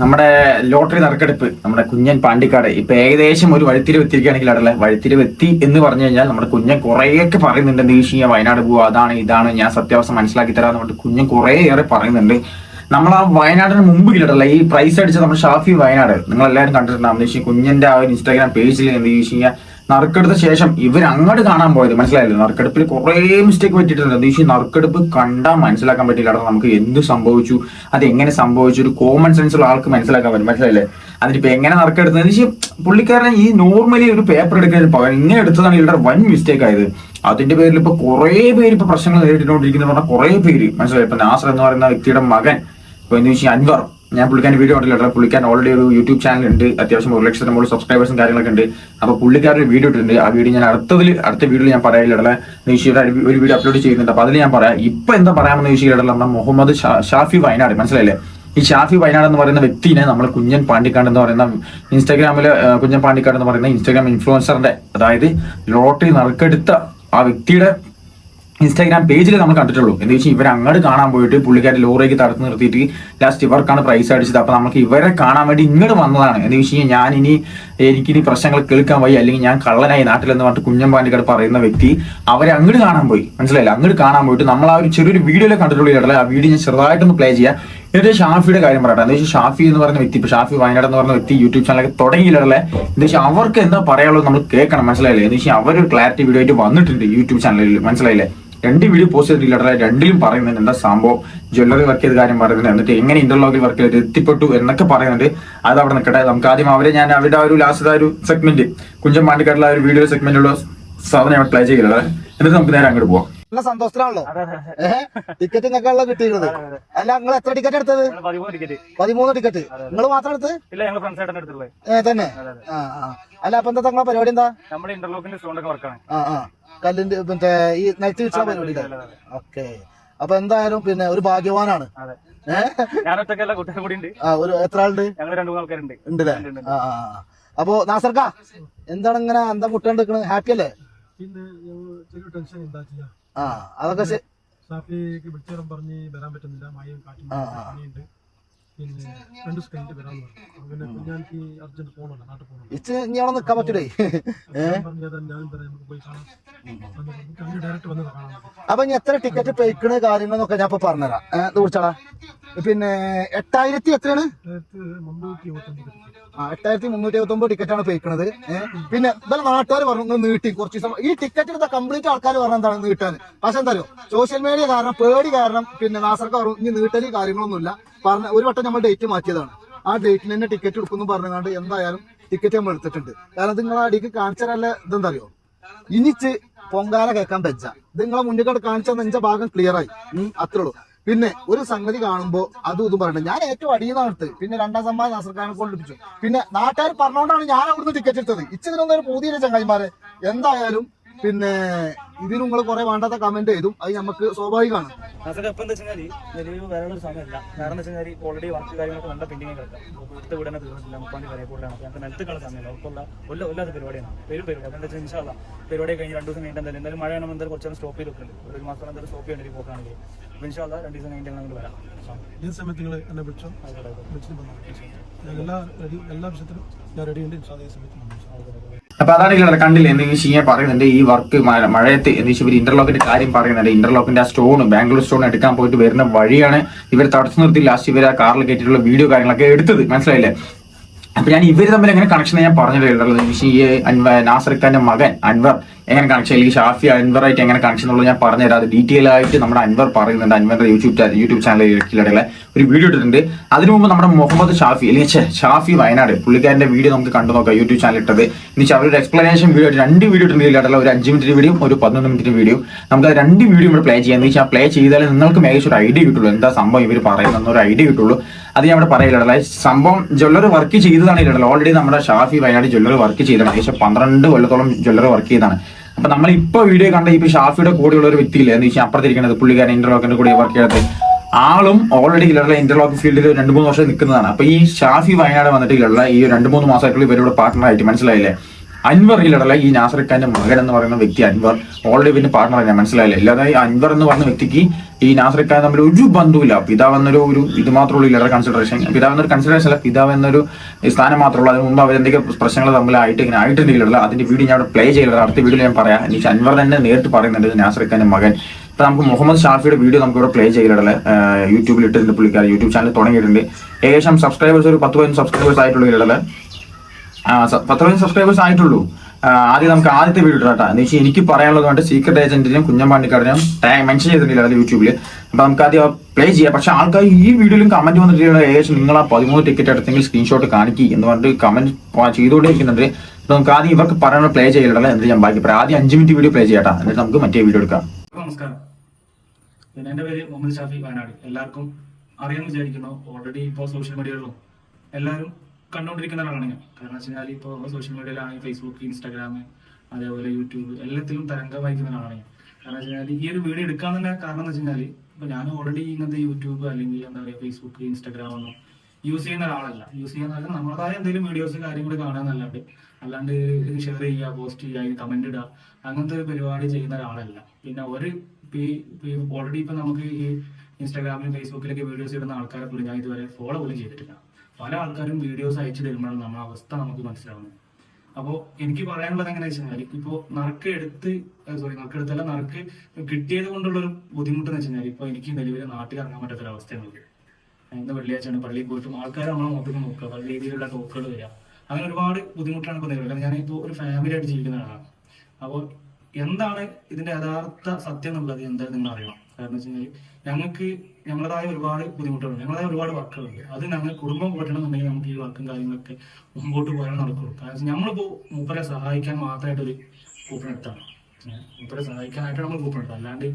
നമ്മുടെ ലോട്ടറി നറുക്കെടുപ്പ് നമ്മുടെ കുഞ്ഞൻ പാണ്ടിക്കാട് ഇപ്പൊ ഏകദേശം ഒരു വഴിത്തിരിവ് എത്തിയിരിക്കുകയാണെങ്കിൽ അടല്ലേ വഴിത്തിരിവ് എത്തി എന്ന് പറഞ്ഞു കഴിഞ്ഞാൽ നമ്മുടെ കുഞ്ഞൻ കുറേയൊക്കെ പറയുന്നുണ്ട് എന്ത് വയനാട് പോവുക അതാണ് ഇതാണ് ഞാൻ സത്യാവസ്ഥ മനസ്സിലാക്കി തരാന്ന് പറഞ്ഞിട്ട് കുഞ്ഞൻ കുറേയേറെ പറയുന്നുണ്ട്. നമ്മൾ ആ വയനാടിന് മുമ്പ് കിട്ടല്ല ഈ പ്രൈസ് അടിച്ച നമ്മുടെ ഷാഫി വയനാട്. നിങ്ങൾ എല്ലാവരും കണ്ടിട്ടുണ്ടാവും കുഞ്ഞിന്റെ ആ ഒരു ഇൻസ്റ്റാഗ്രാം പേജിൽ എന്ത് വെച്ചാൽ നറുക്കെടുത്ത ശേഷം ഇവർ അങ്ങോട്ട് കാണാൻ പോയത് മനസ്സിലായില്ലേ? നറുക്കെടുപ്പിൽ കുറേ മിസ്റ്റേക്ക് പറ്റിയിട്ടുണ്ട്. അതീശി നറുക്കെടുപ്പ് കണ്ടാൽ മനസ്സിലാക്കാൻ പറ്റില്ല അവിടെ നമുക്ക് എന്ത് സംഭവിച്ചു? അത് എങ്ങനെ സംഭവിച്ചു? ഒരു കോമൺ സെൻസ് ഉള്ള ആൾക്ക് മനസ്സിലാക്കാൻ പറ്റും. മനസ്സിലായില്ലേ? അതിനിപ്പോ എങ്ങനെ നറുക്കെടുത്തത്? വെച്ചാൽ പുള്ളിക്കാരൻ ഈ നോർമലി ഒരു പേപ്പർ എടുക്കുന്നതിന് പകരം ഇങ്ങനെ എടുത്തതാണ് ഇവരുടെ വൻ മിസ്റ്റേക്ക് ആയത്. അതിന്റെ പേരിൽ ഇപ്പൊ കുറേ പേര് ഇപ്പൊ പ്രശ്നങ്ങൾ നേരിട്ടുകൊണ്ടിരിക്കുന്ന പറഞ്ഞാൽ കുറേ പേര് മനസ്സിലായി? ഇപ്പൊ നാസർ എന്ന് പറയുന്ന വ്യക്തിയുടെ മകൻ ഇപ്പൊ എന്ന് വെച്ചാൽ അൻവർ. ഞാൻ പുള്ളിക്കാരൻ വീഡിയോ കണ്ടില്ല പുള്ളിക്കാരൻ ഓൾറെഡി ഒരു യൂട്യൂബ് ചാനൽ ഉണ്ട്. അത്യാവശ്യം ഒരു ലക്ഷത്തിന് മുകളിൽ സബ്സ്ക്രൈബേഴ്സും കാര്യങ്ങളൊക്കെ ഉണ്ട്. അപ്പൊ പുള്ളിക്കാരൻ ഒരു വീഡിയോ ഇട്ടിട്ടുണ്ട്. ആ വീഡിയോ ഞാൻ അടുത്തതിൽ അടുത്ത വീഡിയോയിൽ ഞാൻ പറയാനില്ല നിഷയുടെ ഒരു വീഡിയോ അപ്ലോഡ് ചെയ്യുന്നുണ്ട്. അപ്പൊ അതിൽ ഞാൻ പറയാം. ഇപ്പൊ എന്താ പറയാമെന്ന് നിഷയുടെ നമ്മുടെ മുഹമ്മദ് ഷാഫി വയനാട്. മനസ്സിലായില്ലേ? ഈ ഷാഫി വയനാട് എന്ന് പറയുന്ന വ്യക്തിനെ നമ്മൾ കുഞ്ഞൻ പാണ്ടിക്കാട് എന്ന് പറയുന്ന ഇൻസ്റ്റാഗ്രാമിൽ കുഞ്ഞൻ പാണ്ടിക്കാട് എന്ന് പറയുന്ന ഇൻസ്റ്റാഗ്രാം ഇൻഫ്ലുവൻസറിന്റെ അതായത് ലോട്ടറി നറുക്കെടുത്ത ആ വ്യക്തിയുടെ ഇൻസ്റ്റാഗ്രാം പേജിൽ നമ്മൾ കണ്ടിട്ടുള്ളൂ. എന്ന് വെച്ചാൽ ഇവർ അങ്ങോട്ട് കാണാൻ പോയിട്ട് പുള്ളിക്കാരി ലോറിക്ക് തടുത്ത് നിർത്തിയിട്ട് ലാസ്റ്റ് ഇവർക്കാണ് പ്രൈസ് അടിച്ചത്. അപ്പൊ നമുക്ക് ഇവരെ കാണാൻ വേണ്ടി ഇങ്ങോട്ട് വന്നതാണ്. എന്ന് വെച്ച് കഴിഞ്ഞാൽ ഞാൻ ഇനി എനിക്കിനി പ്രശ്നങ്ങൾ കേൾക്കാൻ വയ്യ. അല്ലെങ്കിൽ ഞാൻ കള്ളനായി നാട്ടിലെന്ന് പറഞ്ഞിട്ട് കുഞ്ഞമ്പാണ്ടിക്കട് പറയുന്ന വ്യക്തി അവരെ അങ്ങോട്ട് കാണാൻ പോയി. മനസ്സിലായില്ല? അങ്ങോട്ട് കാണാൻ പോയിട്ട് നമ്മൾ ആ ഒരു ചെറിയൊരു വീഡിയോയിൽ കണ്ടിട്ടുള്ള ഇടല ആ വീഡിയോ ഞാൻ ചെറുതായിട്ടൊന്ന് പ്ലേ ചെയ്യാം. എന്നിട്ട് ഷാഫിയുടെ കാര്യം പറയട്ടെ. എന്താ വെച്ചാൽ ഷാഫി എന്ന് പറയുന്ന വ്യക്തി ഇപ്പൊ ഷാഫി വയനാട് എന്ന് പറയുന്ന വ്യക്തി യൂട്യൂബ് ചാനലൊക്കെ തുടങ്ങിയില്ലേ എന്താ വെച്ചാൽ അവർക്ക് എന്താ പറയാനുള്ളത് നമ്മൾ കേൾക്കണം. മനസ്സിലായില്ലേ? എന്ന് വെച്ചാൽ അവർ ക്ലാരിറ്റി വീഡിയോ ആയിട്ട് വന്നിട്ടുണ്ട് യൂട്യൂബ് ചാനലിൽ മനസ്സിലായില്ലേ? രണ്ട് വീഡിയോ പോസ്റ്റ് ചെയ്തിട്ടില്ല രണ്ടിലും പറയുന്നുണ്ട് എന്താ സംഭവം? ജ്വല്ലറി വർക്ക് ചെയ്ത കാര്യം പറയുന്നുണ്ട് എന്നിട്ട് എങ്ങനെ ഇന്റർലോക്കിൽ വർക്ക് ചെയ്തിട്ട് എത്തിപ്പെട്ടു എന്നൊക്കെ പറയുന്നുണ്ട്. അത് അവിടെ നിൽക്കട്ടെ. നമുക്ക് ആദ്യം അവരെ ഞാൻ അവരുടെ ആ ഒരു ലാസ്റ്റ് ഒരു സെഗ്മെന്റ് കുഞ്ചൻ മാണ്ടിക്കാട്ടിലെ ആ ഒരു വീഡിയോ സെഗ്മെന്റുള്ള സാധനം ഞാൻ പ്ലേ ചെയ്യില്ല? എന്നിട്ട് നമുക്ക് നേരെ അങ്ങോട്ട് പോവാം. നല്ല സന്തോഷത്തിലാണല്ലോ. ഏഹ്? ടിക്കറ്റ് നിങ്ങൾക്കാണല്ലോ കിട്ടിയിരുന്നത്. അല്ല നിങ്ങൾ എത്ര ടിക്കറ്റ് എടുത്തത്? പതിമൂന്ന് ടിക്കറ്റ് നിങ്ങൾ മാത്രം എടുത്ത് തന്നെ? ആ ആ. അല്ല അപ്പൊ എന്താ തങ്ങളെ പരിപാടി എന്താ? നമ്മുടെ ഇന്റർലോക്കിന്റെ സ്റ്റോണ്ടൊക്കെ വർക്കാണ് ആ ആ. കല്ലിന്റെ മറ്റേ ഈ നെറ്റ് വെച്ച പരിപാടി ഓക്കെ. അപ്പൊ എന്തായാലും പിന്നെ ഒരു ഭാഗ്യവാനാണ്. അതെ. ഏഹ് ഞാനൊറ്റക്കല്ല കുട്ടികൾ കൂടി ഉണ്ട്. ആ ഒരു എത്ര ആളുണ്ട്? ഞങ്ങൾ രണ്ടു മൂന്ന് ആൾക്കാരുണ്ട്. ഉണ്ടല്ലേ? ആ ആ. അപ്പൊ നാസർക്ക എന്താണ് ഇങ്ങനെ എന്താ മുട്ടുകൊണ്ടിരിക്കണത് ഹാപ്പി അല്ലേ? ആ അതൊക്കെ ശ- ഷാഫിക്ക് വിളിച്ചേരം പറഞ്ഞ് വരാൻ പറ്റുന്നില്ല. മഴയും കാറ്റും പിന്നെ രണ്ട് ദിവസം കഴിഞ്ഞിട്ട് വരാന്ന് പറഞ്ഞു. അപ്പൊ പിന്നെ കുഞ്ഞാనికి അർജന്റ് പോകണല്ലോ നാട്ടിൽ പോകണം ഇച്ച് ഇനി അവിടെ നിൽക്കാൻ പറ്റൂലേ ഞാൻ പറഞ്ഞു "അതാ ഞാനും പറയാം നമുക്ക് പോയി കാണാം. വന്ന് ഡയറക്റ്റ് വന്നത്. അപ്പൊ ഇനി എത്ര ടിക്കറ്റ് പേക്കണ് കാര്യങ്ങളെന്നൊക്കെ ഞാൻ ഇപ്പൊ പറഞ്ഞുതരാം. ഏഹ് കുറിച്ചാടാ പിന്നെ എട്ടായിരത്തി എത്രയാണ്? നേരത്തെ മുന്നൂറ്റി ആ എട്ടായിരത്തി മുന്നൂറ്റി എഴുപത്തി ഒമ്പത് ടിക്കറ്റാണ് പേക്കണത് ഏഹ് പിന്നെ ഇന്നലെ നാട്ടുകാർ പറഞ്ഞു നീട്ടി കുറച്ച് ദിവസം ഈ ടിക്കറ്റ് എടുത്ത കംപ്ലീറ്റ് ആൾക്കാർ പറഞ്ഞ എന്താണ് നീട്ടാൻ? പക്ഷെ എന്താ സോഷ്യൽ മീഡിയ കാരണം പേടി കാരണം പിന്നെ നാസർക്ക് പറഞ്ഞു ഇനി നീട്ടലി കാര്യങ്ങളൊന്നുമില്ല. പറഞ്ഞ ഒരു വട്ടം നമ്മൾ ഡേറ്റ് മാറ്റിയതാണ്. ആ ഡേറ്റിന് തന്നെ ടിക്കറ്റ് എടുക്കുന്നു പറഞ്ഞുകൊണ്ട് എന്തായാലും ടിക്കറ്റ് നമ്മൾ എടുത്തിട്ടുണ്ട്. കാരണം നിങ്ങൾ അടിക്ക് കാണിച്ചാലല്ല ഇതെന്തറിയോ ഇനിച്ച് പൊങ്കാല കേൾക്കാൻ വെച്ച നിങ്ങളെ മുന്നിൽ കൂടെ കാണിച്ച നെഞ്ച ഭാഗം ക്ലിയർ ആയി. അത്രേ ഉള്ളൂ. പിന്നെ ഒരു സംഗതി കാണുമ്പോ അതും ഇതും പറയണ്ട. ഞാൻ ഏറ്റവും അടിയുന്ന എടുത്ത് പിന്നെ രണ്ടാം സമ്മാനം നാസർക്കാരനെ കൊണ്ട് ലഭിച്ചു. പിന്നെ നാട്ടുകാർ പറഞ്ഞുകൊണ്ടാണ് ഞാൻ അവിടുന്ന് ടിക്കറ്റ് എടുത്തത്. ഇച്ചിരി ഒരു പുതിയ ചങ്ങായിമാരെ? എന്തായാലും പിന്നെ ഇതിന് നിങ്ങൾ കുറെ വേണ്ടാത്ത കമന്റ് ചെയ്തും. അത് നമുക്ക് സ്വാഭാവികമാണ്. ഇപ്പം എന്താ വെച്ചാൽ നിലവിൽ സമയമല്ല. കാരണം എന്താ വെച്ചാൽ ഓൾറെഡി വർക്ക് കാര്യങ്ങളൊക്കെ നല്ല പെൻഡിങ് കിടക്കാം. ഇവിടുത്തെ വീടനെ തീർന്നിട്ടില്ല മുപ്പാണ്ടി വരെ കൂടുതലാണ് ഞങ്ങൾക്ക് നിലത്തേക്കുള്ള സമയമല്ല. ഉറപ്പുള്ള ഉള്ള ഉല്ലാത്ത പരിപാടിയാണ്. പേര് പരിപാടി അതെന്താ വെച്ചാൽ ഇൻഷാല്ല പരിപാടി കഴിഞ്ഞ് രണ്ട് ദിവസം കഴിഞ്ഞിട്ട് എന്തായാലും എന്തായാലും മഴയാണ് എന്തായാലും കുറച്ച് സ്റ്റോപ്പ് ഒരു മാസം എന്തായാലും സ്റ്റോപ്പ് ചെയ്യേണ്ടി പോക്കാണെങ്കിൽ. അപ്പോൾ ഇൻഷാല്ല രണ്ട് ദിവസം ഞങ്ങൾ വരാം. ഈ സമയത്ത് നിങ്ങൾ എന്നെ വിളിച്ചോ? വിളിച്ചിട്ട് എല്ലാ റെഡി എല്ലാ വിഷയത്തിലും ഞാൻ റെഡിയുണ്ട് ഉണ്ട്. ഈ സമയത്ത് അപ്പൊ അതാണ് ഇവിടെ കണ്ടില്ലേ? എന്ന് ചെയ്യാൻ പറയുന്നുണ്ട്. ഈ വർക്ക് മഴയത്ത് എന്ന് വെച്ചാൽ ഇവർ ഇന്റർലോക്കിന്റെ കാര്യം പറയുന്നുണ്ട്. ഇന്റർലോക്കിന്റെ ആ സ്റ്റോൺ ബാംഗ്ലൂർ സ്റ്റോൺ എടുക്കാൻ പോയിട്ട് വരുന്ന വഴിയാണ് ഇവർ തടസ്സം നിർത്തി. ലാസ്റ്റ് ഇവർ ആ കാറിൽ കയറ്റിയിട്ടുള്ള വീഡിയോ കാര്യങ്ങളൊക്കെ എടുത്തത്. മനസ്സിലായില്ലേ? അപ്പൊ ഞാൻ ഇവർ തമ്മിൽ എങ്ങനെ കണക്ഷൻ ഞാൻ പറഞ്ഞിട്ടുള്ളത് ഈ അൻവർ നാസർ ഖാന്റെ മകൻ അൻവർ എങ്ങനെ കണക്ഷൻ അല്ലെങ്കിൽ ഷാഫി അൻവറായിട്ട് എങ്ങനെ കണക്ഷൻ എന്നുള്ളത് ഞാൻ പറഞ്ഞുതരാം അത് ഡീറ്റെയിൽ ആയിട്ട് നമ്മുടെ അൻവർ പറയുന്നുണ്ട്. അൻവറിന്റെ യൂട്യൂബ് ചാനൽ യൂട്യൂബ് ചാനലിലെ ഒരു വീഡിയോ ഇട്ടിട്ടുണ്ട്. അതിനു മുമ്പ് നമ്മുടെ മുഹമ്മദ് ഷാഫി അല്ലെങ്കിൽ ഷാഫി വയനാട് പുള്ളിക്കാരന്റെ വീഡിയോ നമുക്ക് കണ്ടു നോക്കാം. യൂട്യൂബ് ചാനൽ ഇട്ടത്. എന്നുവെച്ചാൽ അവരുടെ എക്സ്പ്ലനേഷൻ വീഡിയോ രണ്ട് വീഡിയോ ഇട്ടിട്ടുണ്ട്. ഒരു അഞ്ച് മിനിറ്റ് വീഡിയോ ഒരു പതിനൊന്ന് മിനിറ്റ് വീഡിയോ നമുക്ക് രണ്ട് വീഡിയോ ഇവിടെ പ്ലേ ചെയ്യാം. എന്ന് വെച്ചാൽ പ്ലേ ചെയ്താൽ നിങ്ങൾക്ക് ഏകദേശം ഒരു ഐഡിയ കിട്ടുള്ളൂ. എന്താ സംഭവം ഇവർ പറയുന്ന ഒരു ഐഡിയ കിട്ടുള്ളൂ. അത് ഞാൻ ഇവിടെ പറയില്ല സംഭവം ജ്വല്ലറി വർക്ക് ചെയ്തതാണ് ഇല്ലല്ലോ ഓൾറെഡി നമ്മുടെ ഷാഫി വയനാട് ജ്വല്ലറി വർക്ക് ചെയ്തതാണ്. ഏകദേശം പന്ത്രണ്ട് കൊല്ലത്തോളം ജ്വല്ലറി വർക്ക് ചെയ്താണ് അപ്പൊ നമ്മൾ ഇപ്പൊ വീഡിയോ കണ്ട ഇപ്പൊ ഷാഫിയുടെ കൂടെയുള്ള ഒരു വ്യക്തിയില്ല? എന്ന് വെച്ചാൽ അപ്പുറത്തിരിക്കുന്നത് പുള്ളിക്കാരൻ ഇന്റർലോക്കിന്റെ കൂടെ വർക്ക് ചെയ്തത് ആളും ഓൾറെഡി ഇല്ലുള്ള ഇന്റർലോക്ക് ഫീൽഡിൽ രണ്ട് മൂന്ന് വർഷം നിൽക്കുന്നതാണ്. അപ്പൊ ഈ ഷാഫി വയനാട് വന്നിട്ട് ഇല്ലുള്ള ഈ രണ്ട് മൂന്ന് മാസമായിട്ടുള്ള ഇവരുടെ പാർട്ട്ണർ ആയിട്ട് മനസ്സിലായില്ലേ? അൻവർ ഇല്ലടല്ല ഈ നാസർ ഖാന്റെ മകൻ എന്ന് പറയുന്ന വ്യക്തി അൻവർ. ഓൾറെഡി പിന്നെ പാർട്ണർ ഞാൻ മനസ്സിലായില്ല. അല്ലാതെ അൻവർ എന്ന് പറഞ്ഞ വ്യക്തിക്ക് ഈ നാസർ ഖാൻ തമ്മിൽ ഒരു ബന്ധവുമില്ല. പിതാവ് എന്നൊരു ഒരു ഇത് മാത്രമുള്ള ഇല്ലറ കൺസിഡറേഷൻ പിതാവ് എന്നൊരു കൺസിഡറേഷൻ അല്ല. പിതാവ് എന്നൊരു സ്ഥാനം മാത്രമുള്ള അതിന് മുമ്പ് അവരെന്തൊക്കെ പ്രശ്നങ്ങൾ തമ്മിലായിട്ട് ഇങ്ങനെ ആയിട്ടുണ്ടെങ്കിലുള്ള അതിന്റെ വീഡിയോ ഞാൻ പ്ലേ ചെയ്യുന്നത് അടുത്ത വീഡിയോ ഞാൻ പറയാം. എനിക്ക് അൻവർ തന്നെ നേരിട്ട് പറയുന്നുണ്ട് ഇത് നാസർ ഖാന്റെ മകൻ. ഇപ്പൊ നമുക്ക് മുഹമ്മദ് ഷാഫിയുടെ വീഡിയോ നമുക്ക് ഇവിടെ പ്ലേ ചെയ്തിട്ടുള്ള യൂട്യൂബിൽ ഇട്ടിട്ടുണ്ട് പുള്ളിക്കാർ യൂട്യൂബ് ചാനൽ തുടങ്ങിയിട്ടുണ്ട്. ഏകദേശം സബ്സ്ക്രൈബേഴ്സ് ഒരു പത്ത് പതിനഞ്ച് സബ്സ്ക്രൈബേഴ്സ് ആയിട്ടുള്ള ഇടല. പത്ത് സബ്സ്ക്രൈബേഴ്സ് ആയിട്ടുള്ളൂ. ആദ്യം നമുക്ക് ആദ്യത്തെ വീഡിയോ കേട്ടോ. എന്ന് വെച്ചാൽ എനിക്ക് പറയാനുള്ളത് കൊണ്ട് സീക്രട്ട് ഏജന്റിനും കുഞ്ഞമ്പാണ്ടിക്കാരനും ടാഗ് മെൻഷൻ ചെയ്തിട്ടില്ല അത് യൂട്യൂബിൽ അപ്പൊ നമുക്ക് ആദ്യം പ്ലേ ചെയ്യാം. പക്ഷെ ആൾക്കാർ ഈ വീഡിയോയിലും കമന്റ് വന്നിട്ടുള്ള ഏകദേശം നിങ്ങൾ ആ പതിമൂന്ന് ടിക്കറ്റ് എടുത്തെങ്കിൽ സ്ക്രീൻഷോട്ട് കാണിക്കുക എന്ന് പറഞ്ഞിട്ട് കമന്റ് ചെയ്തുകൊണ്ടിരിക്കുന്നുണ്ട് നമുക്ക് ആദ്യം ഇവർക്ക് പറയാനുള്ള പ്ലേ ചെയ്യണ്ടല്ലോ എന്നിട്ട് ഞാൻ ബാക്കി പറയാം. ആദ്യം അഞ്ച് മിനിറ്റ് വീഡിയോ പ്ലേ ചെയ്യട്ടാ. എന്നിട്ട് നമുക്ക് മറ്റേ വീഡിയോ എടുക്കാം. നമസ്കാരം. എന്റെ പേര് മുഹമ്മദ് ഷാഫി വയനാട് എല്ലാവർക്കും അറിയാമെന്ന് വിചാരിക്കുന്നു. ഓൾറെഡി ഇപ്പോൾ സോഷ്യൽ മീഡിയകളിലും എല്ലാവരും കണ്ടുകൊണ്ടിരിക്കുന്ന ഒരാളാണ് ഞാൻ. കാരണം വെച്ച് കഴിഞ്ഞാൽ ഇപ്പോൾ സോഷ്യൽ മീഡിയയിലാണെങ്കിൽ ഫേസ്ബുക്ക് ഇൻസ്റ്റാഗ്രാം അതേപോലെ യൂട്യൂബ് എല്ലാത്തിലും തരംഗം വഹിക്കുന്ന ഒരാളാണ് ഞാൻ. കാരണം വെച്ച് കഴിഞ്ഞാൽ ഈ ഒരു വീഡിയോ എടുക്കാൻ തന്നെ കാരണം എന്ന് വെച്ച് കഴിഞ്ഞാൽ ഇപ്പൊ ഞാൻ ഓൾറെഡി ഇങ്ങനത്തെ യൂട്യൂബ് അല്ലെങ്കിൽ എന്താ പറയുക ഫേസ്ബുക്ക് ഇൻസ്റ്റാഗ്രാം ഒന്നും യൂസ് ചെയ്യുന്ന ഒരാളല്ല. യൂസ് ചെയ്യുന്ന നമ്മളതായ എന്തെങ്കിലും വീഡിയോസ് കാര്യങ്ങൾ കാണാന്നല്ലാണ്ട് അല്ലാണ്ട് ഷെയർ ചെയ്യുക പോസ്റ്റ് ചെയ്യുക കമന്റ് ഇടുക അങ്ങനത്തെ ഒരു പരിപാടി ചെയ്യുന്ന ഒരാളല്ല. പിന്നെ ഒരു ഓൾറെഡി ഇപ്പൊ നമുക്ക് ഈ ഇൻസ്റ്റാഗ്രാമിലും ഫേസ്ബുക്കിലൊക്കെ വീഡിയോസ് ഇടുന്ന ആൾക്കാരെ പോലും ഞാൻ ഇതുവരെ ഫോളോ പോലും ചെയ്തിട്ടില്ല. പല ആൾക്കാരും വീഡിയോസ് അയച്ചു തരുമ്പോഴാണ് നമ്മുടെ അവസ്ഥ നമുക്ക് മനസ്സിലാവുന്നത്. അപ്പോൾ എനിക്ക് പറയാനുള്ളത് എങ്ങനെയാ വെച്ചാൽ ഇപ്പോ നറുക്ക് എടുത്ത് സോറി നറുക്ക് എടുത്തല്ല നറുക്ക് കിട്ടിയത് കൊണ്ടുള്ള ഒരു ബുദ്ധിമുട്ട് എന്ന് വെച്ചാൽ ഇപ്പൊ എനിക്ക് നിലവിൽ നാട്ടിൽ ഇറങ്ങാൻ പറ്റാത്ത അവസ്ഥയാണ് ഇന്ന് വെള്ളിയാഴ്ചയാണ് പള്ളിയിൽ പോയിട്ടും ആൾക്കാർ നമ്മളെ മൊത്തം നോക്കുക പല രീതിയിലുള്ള ടോക്കുകൾ വരിക. അങ്ങനെ ഒരുപാട് ബുദ്ധിമുട്ടാണ് ഇപ്പൊ നിലവിൽ. കാരണം ഞാനിപ്പോൾ ഒരു ഫാമിലി ആയിട്ട് ജീവിക്കുന്ന ആളാണ്. അപ്പോൾ എന്താണ് ഇതിന്റെ യഥാർത്ഥ സത്യം എന്നുള്ളത് എന്തായാലും നിങ്ങൾ അറിയണം കാരണം വെച്ച് കഴിഞ്ഞാൽ ഞങ്ങൾക്ക് ഞങ്ങളുടേതായ ഒരുപാട് ബുദ്ധിമുട്ടുകളുണ്ട് ഞങ്ങളതായ ഒരുപാട് വർക്കുകളുണ്ട്. അത് ഞങ്ങൾ കുടുംബം പോയിട്ടുണ്ടെന്നുണ്ടെങ്കിൽ നമുക്ക് ഈ വർക്കും കാര്യങ്ങളൊക്കെ മുമ്പോട്ട് പോയാൽ നടക്കുള്ളൂ. കാരണം നമ്മളിപ്പോ മൂപ്പരെ സഹായിക്കാൻ മാത്രമായിട്ടൊരു ഏഹ് മൂപ്പരെ സഹായിക്കാനായിട്ട് നമ്മൾ കൂപ്പൺ എടുത്തത് അല്ലാണ്ട്